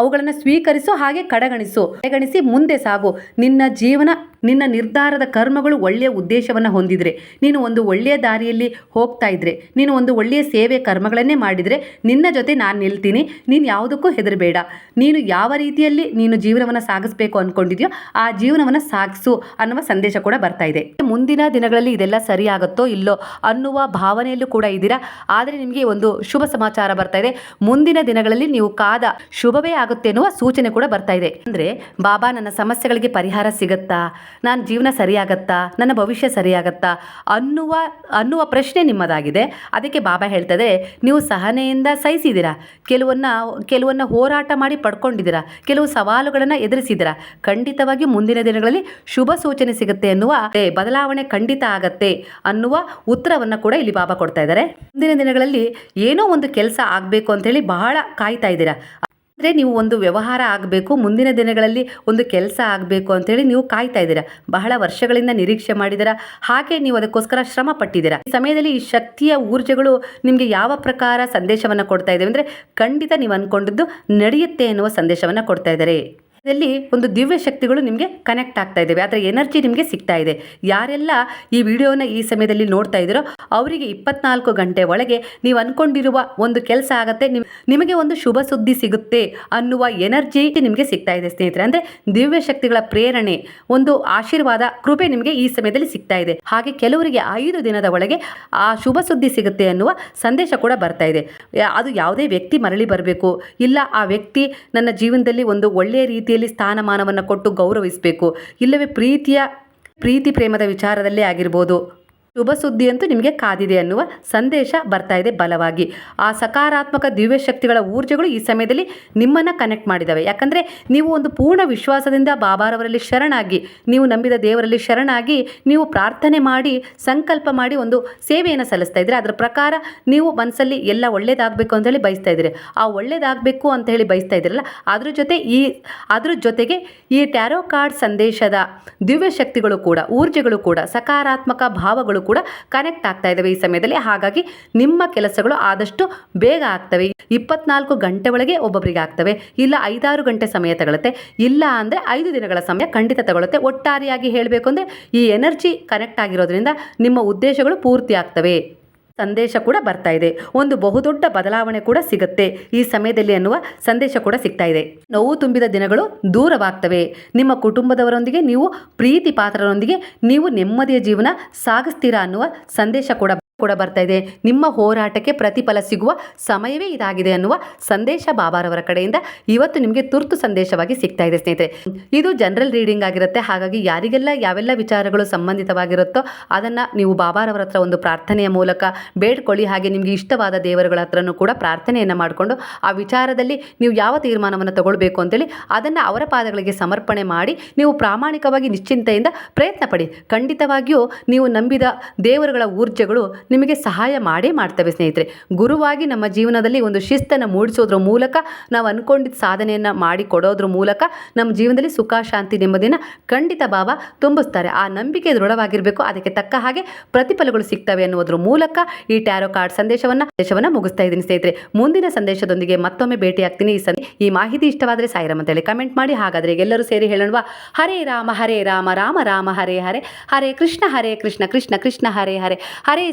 ಅವುಗಳನ್ನು ಸ್ವೀಕರಿಸು, ಹಾಗೆ ಕಡೆಗಣಿಸು. ಕಡೆಗಣಿಸಿ ಮುಂದೆ ಸಾಗು. ನಿನ್ನ ಜೀವನ, ನಿನ್ನ ನಿರ್ಧಾರದ ಕರ್ಮಗಳು ಒಳ್ಳೆಯ ಉದ್ದೇಶವನ್ನು ಹೊಂದಿದ್ರೆ, ನೀನು ಒಂದು ಒಳ್ಳೆಯ ದಾರಿಯಲ್ಲಿ ಹೋಗ್ತಾ ಇದ್ರೆ, ನೀನು ಒಂದು ಒಳ್ಳೆಯ ಸೇವೆ ಕರ್ಮಗಳನ್ನೇ ಮಾಡಿದರೆ, ನಿನ್ನ ಜೊತೆ ನಾನು ನಿಲ್ತೀನಿ, ನೀನು ಯಾವುದಕ್ಕೂ ಹೆದರಬೇಡ. ನೀನು ಯಾವ ರೀತಿಯಲ್ಲಿ ನೀನು ಜೀವನವನ್ನು ಸಾಗಿಸ್ಬೇಕು ಅಂದ್ಕೊಂಡಿದ್ಯೋ ಆ ಜೀವನವನ್ನು ಸಾಗಿಸು ಅನ್ನುವ ಸಂದೇಶ ಕೂಡ ಬರ್ತಾ ಇದೆ. ಮುಂದಿನ ದಿನಗಳಲ್ಲಿ ಇದೆಲ್ಲ ಸರಿಯಾಗುತ್ತೋ ಇಲ್ಲೋ ಅನ್ನುವ ಭಾವನೆಯಲ್ಲೂ ಕೂಡ ಇದ್ದೀರಾ? ಆದರೆ ನಿಮಗೆ ಒಂದು ಶುಭ ಸಮಾಚಾರ ಬರ್ತಾ ಇದೆ. ಮುಂದಿನ ದಿನಗಳಲ್ಲಿ ನೀವು ಕಾದ ಶುಭವೇ ಆಗುತ್ತೆ ಅನ್ನುವ ಸೂಚನೆ ಕೂಡ ಬರ್ತಾ ಇದೆ. ಅಂದರೆ, ಬಾಬಾ, ನನ್ನ ಸಮಸ್ಯೆಗಳಿಗೆ ಪರಿಹಾರ ಸಿಗುತ್ತಾ? ನಾನು ಜೀವನ ಸರಿಯಾಗತ್ತಾ? ನನ್ನ ಭವಿಷ್ಯ ಸರಿಯಾಗತ್ತಾ? ಅನ್ನುವ ಅನ್ನುವ ಪ್ರಶ್ನೆ ನಿಮ್ಮದಾಗಿದೆ. ಅದಕ್ಕೆ ಬಾಬಾ ಹೇಳ್ತದೆ, ನೀವು ಸಹನೆಯಿಂದ ಸಹಿಸಿದ್ದೀರಾ? ಕೆಲವನ್ನ ಕೆಲವನ್ನ ಹೋರಾಟ ಮಾಡಿ ಪಡ್ಕೊಂಡಿದ್ದೀರಾ? ಕೆಲವು ಸವಾಲುಗಳನ್ನು ಎದುರಿಸಿದ್ದೀರಾ? ಖಂಡಿತವಾಗಿ ಮುಂದಿನ ದಿನಗಳಲ್ಲಿ ಶುಭ ಸೂಚನೆ ಸಿಗುತ್ತೆ ಅನ್ನುವ ಬದಲಾವಣೆ ಖಂಡಿತ ಆಗತ್ತೆ ಅನ್ನುವ ಉತ್ತರವನ್ನು ಕೂಡ ಇಲ್ಲಿ ಬಾಬಾ ಕೊಡ್ತಾ ಇದ್ದಾರೆ. ಮುಂದಿನ ದಿನಗಳಲ್ಲಿ ಏನೋ ಒಂದು ಕೆಲಸ ಆಗಬೇಕು ಅಂತ ಹೇಳಿ ಬಹಳ ಕಾಯ್ತಾ ಇದ್ದೀರಾ? ಅಂದರೆ ನೀವು ಒಂದು ವ್ಯವಹಾರ ಆಗಬೇಕು, ಮುಂದಿನ ದಿನಗಳಲ್ಲಿ ಒಂದು ಕೆಲಸ ಆಗಬೇಕು ಅಂತೇಳಿ ನೀವು ಕಾಯ್ತಾ ಇದ್ದೀರಾ? ಬಹಳ ವರ್ಷಗಳಿಂದ ನಿರೀಕ್ಷೆ ಮಾಡಿದ್ದೀರಾ? ಹಾಗೆ ನೀವು ಅದಕ್ಕೋಸ್ಕರ ಶ್ರಮ ಪಟ್ಟಿದ್ದೀರಾ? ಈ ಸಮಯದಲ್ಲಿ ಈ ಶಕ್ತಿಯ ಊರ್ಜೆಗಳು ನಿಮಗೆ ಯಾವ ಪ್ರಕಾರ ಸಂದೇಶವನ್ನು ಕೊಡ್ತಾ ಇದ್ದಾವೆ ಅಂದರೆ ಖಂಡಿತ ನೀವು ಅಂದ್ಕೊಂಡಿದ್ದು ನಡೆಯುತ್ತೆ ಎನ್ನುವ ಸಂದೇಶವನ್ನು ಕೊಡ್ತಾ ಇದ್ದಾರೆ. ಇದರಲ್ಲಿ ಒಂದು ದಿವ್ಯ ಶಕ್ತಿಗಳು ನಿಮಗೆ ಕನೆಕ್ಟ್ ಆಗ್ತಾ ಇದ್ದಾವೆ ಅದರ ಎನರ್ಜಿ ನಿಮಗೆ ಸಿಗ್ತಾ ಇದೆ. ಯಾರೆಲ್ಲ ಈ ವಿಡಿಯೋನ ಈ ಸಮಯದಲ್ಲಿ ನೋಡ್ತಾ ಇದ್ದೀರೋ, ಅವರಿಗೆ ಇಪ್ಪತ್ನಾಲ್ಕು ಗಂಟೆ ಒಳಗೆ ನೀವು ಅಂದ್ಕೊಂಡಿರುವ ಒಂದು ಕೆಲಸ ಆಗುತ್ತೆ. ನಿಮ್- ನಿಮಗೆ ಒಂದು ಶುಭ ಸುದ್ದಿ ಸಿಗುತ್ತೆ ಅನ್ನುವ ಎನರ್ಜಿ ನಿಮಗೆ ಸಿಗ್ತಾ ಇದೆ ಸ್ನೇಹಿತರೆ. ಅಂದರೆ ದಿವ್ಯ ಶಕ್ತಿಗಳ ಪ್ರೇರಣೆ, ಒಂದು ಆಶೀರ್ವಾದ, ಕೃಪೆ ನಿಮಗೆ ಈ ಸಮಯದಲ್ಲಿ ಸಿಗ್ತಾ ಇದೆ. ಹಾಗೆ ಕೆಲವರಿಗೆ ಐದು ದಿನದ ಒಳಗೆ ಆ ಶುಭ ಸುದ್ದಿ ಸಿಗುತ್ತೆ ಅನ್ನುವ ಸಂದೇಶ ಕೂಡ ಬರ್ತಾ ಇದೆ. ಅದು ಯಾವುದೇ ವ್ಯಕ್ತಿ ಮರಳಿ ಬರಬೇಕು. ಇಲ್ಲ, ಆ ವ್ಯಕ್ತಿ ನನ್ನ ಜೀವನದಲ್ಲಿ ಒಂದು ಒಳ್ಳೆಯ ರೀತಿಯಲ್ಲಿ ಸ್ಥಾನಮಾನವನ್ನು ಕೊಟ್ಟು ಗೌರವಿಸಬೇಕು. ಇಲ್ಲವೇ ಪ್ರೀತಿಯ ಪ್ರೀತಿ ಪ್ರೇಮದ ವಿಚಾರದಲ್ಲೇ ಆಗಿರ್ಬೋದು. ಶುಭ ಸುದ್ದಿ ಅಂತೂ ನಿಮಗೆ ಕಾದಿದೆ ಅನ್ನುವ ಸಂದೇಶ ಬರ್ತಾ ಇದೆ ಬಲವಾಗಿ. ಆ ಸಕಾರಾತ್ಮಕ ದಿವ್ಯ ಶಕ್ತಿಗಳ ಊರ್ಜೆಗಳು ಈ ಸಮಯದಲ್ಲಿ ನಿಮ್ಮನ್ನು ಕನೆಕ್ಟ್ ಮಾಡಿದ್ದಾವೆ ಯಾಕಂದರೆ ನೀವು ಒಂದು ಪೂರ್ಣ ವಿಶ್ವಾಸದಿಂದ ಬಾಬಾರವರಲ್ಲಿ ಶರಣಾಗಿ, ನೀವು ನಂಬಿದ ದೇವರಲ್ಲಿ ಶರಣಾಗಿ, ನೀವು ಪ್ರಾರ್ಥನೆ ಮಾಡಿ, ಸಂಕಲ್ಪ ಮಾಡಿ ಒಂದು ಸೇವೆಯನ್ನು ಸಲ್ಲಿಸ್ತಾ ಇದ್ದೀರಿ. ಅದರ ಪ್ರಕಾರ ನೀವು ಮನಸ್ಸಲ್ಲಿ ಎಲ್ಲ ಒಳ್ಳೇದಾಗಬೇಕು ಅಂತ ಹೇಳಿ ಬಯಸ್ತಾ ಇದ್ದೀರಿ. ಆ ಒಳ್ಳೇದಾಗಬೇಕು ಅಂತ ಹೇಳಿ ಬಯಸ್ತಾ ಇದ್ದೀರಲ್ಲ, ಅದ್ರ ಜೊತೆ ಈ, ಅದ್ರ ಜೊತೆಗೆ ಈ ಟ್ಯಾರೋ ಕಾರ್ಡ್ ಸಂದೇಶದ ದಿವ್ಯ ಶಕ್ತಿಗಳು ಕೂಡ, ಊರ್ಜೆಗಳು ಕೂಡ, ಸಕಾರಾತ್ಮಕ ಭಾವಗಳು ಕೂಡ ಕನೆಕ್ಟ್ ಆಗ್ತಾ ಇದ್ದಾವೆ ಈ ಸಮಯದಲ್ಲಿ. ಹಾಗಾಗಿ ನಿಮ್ಮ ಕೆಲಸಗಳು ಆದಷ್ಟು ಬೇಗ ಆಗ್ತವೆ. ಇಪ್ಪತ್ನಾಲ್ಕು ಗಂಟೆ ಒಳಗೆ ಒಬ್ಬೊಬ್ಬರಿಗೆ ಆಗ್ತವೆ. ಇಲ್ಲ ಐದಾರು ಗಂಟೆ ಸಮಯ ತಗೊಳುತ್ತೆ. ಇಲ್ಲ ಅಂದರೆ ಐದು ದಿನಗಳ ಸಮಯ ಖಂಡಿತ ತಗೊಳುತ್ತೆ. ಒಟ್ಟಾರೆಯಾಗಿ ಹೇಳಬೇಕು ಅಂದರೆ ಈ ಎನರ್ಜಿ ಕನೆಕ್ಟ್ ಆಗಿರೋದ್ರಿಂದ ನಿಮ್ಮ ಉದ್ದೇಶಗಳು ಪೂರ್ತಿ ಆಗ್ತವೆ. ಸಂದೇಶ ಕೂಡ ಬರ್ತಾ ಇದೆ. ಒಂದು ಬಹುದೊಡ್ಡ ಬದಲಾವಣೆ ಕೂಡ ಸಿಗುತ್ತೆ. ಈ ಸಮಯದಲ್ಲಿ ಅನ್ನುವ ಸಂದೇಶ ಕೂಡ ಸಿಗ್ತಾ ಇದೆ. ನೋವು ತುಂಬಿದ ದಿನಗಳು ದೂರವಾಗ್ತವೆ. ನಿಮ್ಮ ಕುಟುಂಬದವರೊಂದಿಗೆ ನೀವು ಪ್ರೀತಿ ಪಾತ್ರರೊಂದಿಗೆ ನೀವು ನೆಮ್ಮದಿಯ ಜೀವನ ಸಾಗಿಸ್ತೀರಾ ಅನ್ನುವ ಸಂದೇಶ ಕೂಡ ಕೂಡ ಬರ್ತಾ ಇದೆ. ನಿಮ್ಮ ಹೋರಾಟಕ್ಕೆ ಪ್ರತಿಫಲ ಸಿಗುವ ಸಮಯವೇ ಇದಾಗಿದೆ ಅನ್ನುವ ಸಂದೇಶ ಬಾಬಾರವರ ಕಡೆಯಿಂದ ಇವತ್ತು ನಿಮಗೆ ತುರ್ತು ಸಂದೇಶವಾಗಿ ಸಿಗ್ತಾ ಇದೆ ಸ್ನೇಹಿತರೆ. ಇದು ಜನರಲ್ ರೀಡಿಂಗ್ ಆಗಿರುತ್ತೆ. ಹಾಗಾಗಿ ಯಾರಿಗೆಲ್ಲ ಯಾವೆಲ್ಲ ವಿಚಾರಗಳು ಸಂಬಂಧಿತವಾಗಿರುತ್ತೋ ಅದನ್ನು ನೀವು ಬಾಬಾರವರ ಹತ್ರ ಒಂದು ಪ್ರಾರ್ಥನೆಯ ಮೂಲಕ ಬೇಡ್ಕೊಳ್ಳಿ. ಹಾಗೆ ನಿಮಗೆ ಇಷ್ಟವಾದ ದೇವರುಗಳ ಹತ್ರನೂ ಕೂಡ ಪ್ರಾರ್ಥನೆಯನ್ನು ಮಾಡಿಕೊಂಡು ಆ ವಿಚಾರದಲ್ಲಿ ನೀವು ಯಾವ ತೀರ್ಮಾನವನ್ನು ತಗೊಳ್ಬೇಕು ಅಂತೇಳಿ ಅದನ್ನು ಅವರ ಪಾದಗಳಿಗೆ ಸಮರ್ಪಣೆ ಮಾಡಿ ನೀವು ಪ್ರಾಮಾಣಿಕವಾಗಿ ನಿಶ್ಚಿಂತೆಯಿಂದ ಪ್ರಯತ್ನ ಪಡಿ. ಖಂಡಿತವಾಗಿಯೂ ನೀವು ನಂಬಿದ ದೇವರುಗಳ ಊರ್ಜೆಗಳು ನಿಮಗೆ ಸಹಾಯ ಮಾಡೇ ಮಾಡ್ತವೆ ಸ್ನೇಹಿತರೆ. ಗುರುವಾಗಿ ನಮ್ಮ ಜೀವನದಲ್ಲಿ ಒಂದು ಶಿಸ್ತನ್ನು ಮೂಡಿಸೋದ್ರ ಮೂಲಕ ನಾವು ಅಂದ್ಕೊಂಡಿದ್ದ ಸಾಧನೆಯನ್ನು ಮಾಡಿ ಕೊಡೋದ್ರ ಮೂಲಕ ನಮ್ಮ ಜೀವನದಲ್ಲಿ ಸುಖ, ಶಾಂತಿ ನೆಮ್ಮದಿನ ಖಂಡಿತ ಬಾಬಾ ತುಂಬಿಸ್ತಾರೆ. ಆ ನಂಬಿಕೆ ದೃಢವಾಗಿರಬೇಕು. ಅದಕ್ಕೆ ತಕ್ಕ ಹಾಗೆ ಪ್ರತಿಫಲಗಳು ಸಿಗ್ತವೆ ಅನ್ನೋದ್ರ ಮೂಲಕ ಈ ಟ್ಯಾರೋ ಕಾರ್ಡ್ ಸಂದೇಶವನ್ನು ಸಂದೇಶವನ್ನು ಮುಗಿಸ್ತಾ ಇದ್ದೀನಿ ಸ್ನೇಹಿತರೆ. ಮುಂದಿನ ಸಂದೇಶದೊಂದಿಗೆ ಮತ್ತೊಮ್ಮೆ ಭೇಟಿಯಾಗ್ತೀನಿ. ಈ ಸಂದೇ ಈ ಮಾಹಿತಿ ಇಷ್ಟವಾದರೆ ಸಾಯಿರಾಮ್ ಅಂತೇಳಿ ಕಮೆಂಟ್ ಮಾಡಿ. ಹಾಗಾದರೆ ಎಲ್ಲರೂ ಸೇರಿ ಹೇಳೋಣವಾ? ಹರೇ ರಾಮ ಹರೇ ರಾಮ ರಾಮ ರಾಮ, ಹರೇ ಹರೇ. ಹರೇ ಕೃಷ್ಣ ಹರೇ ಕೃಷ್ಣ ಕೃಷ್ಣ ಕೃಷ್ಣ, ಹರೇ ಹರೇ. ಹರೇ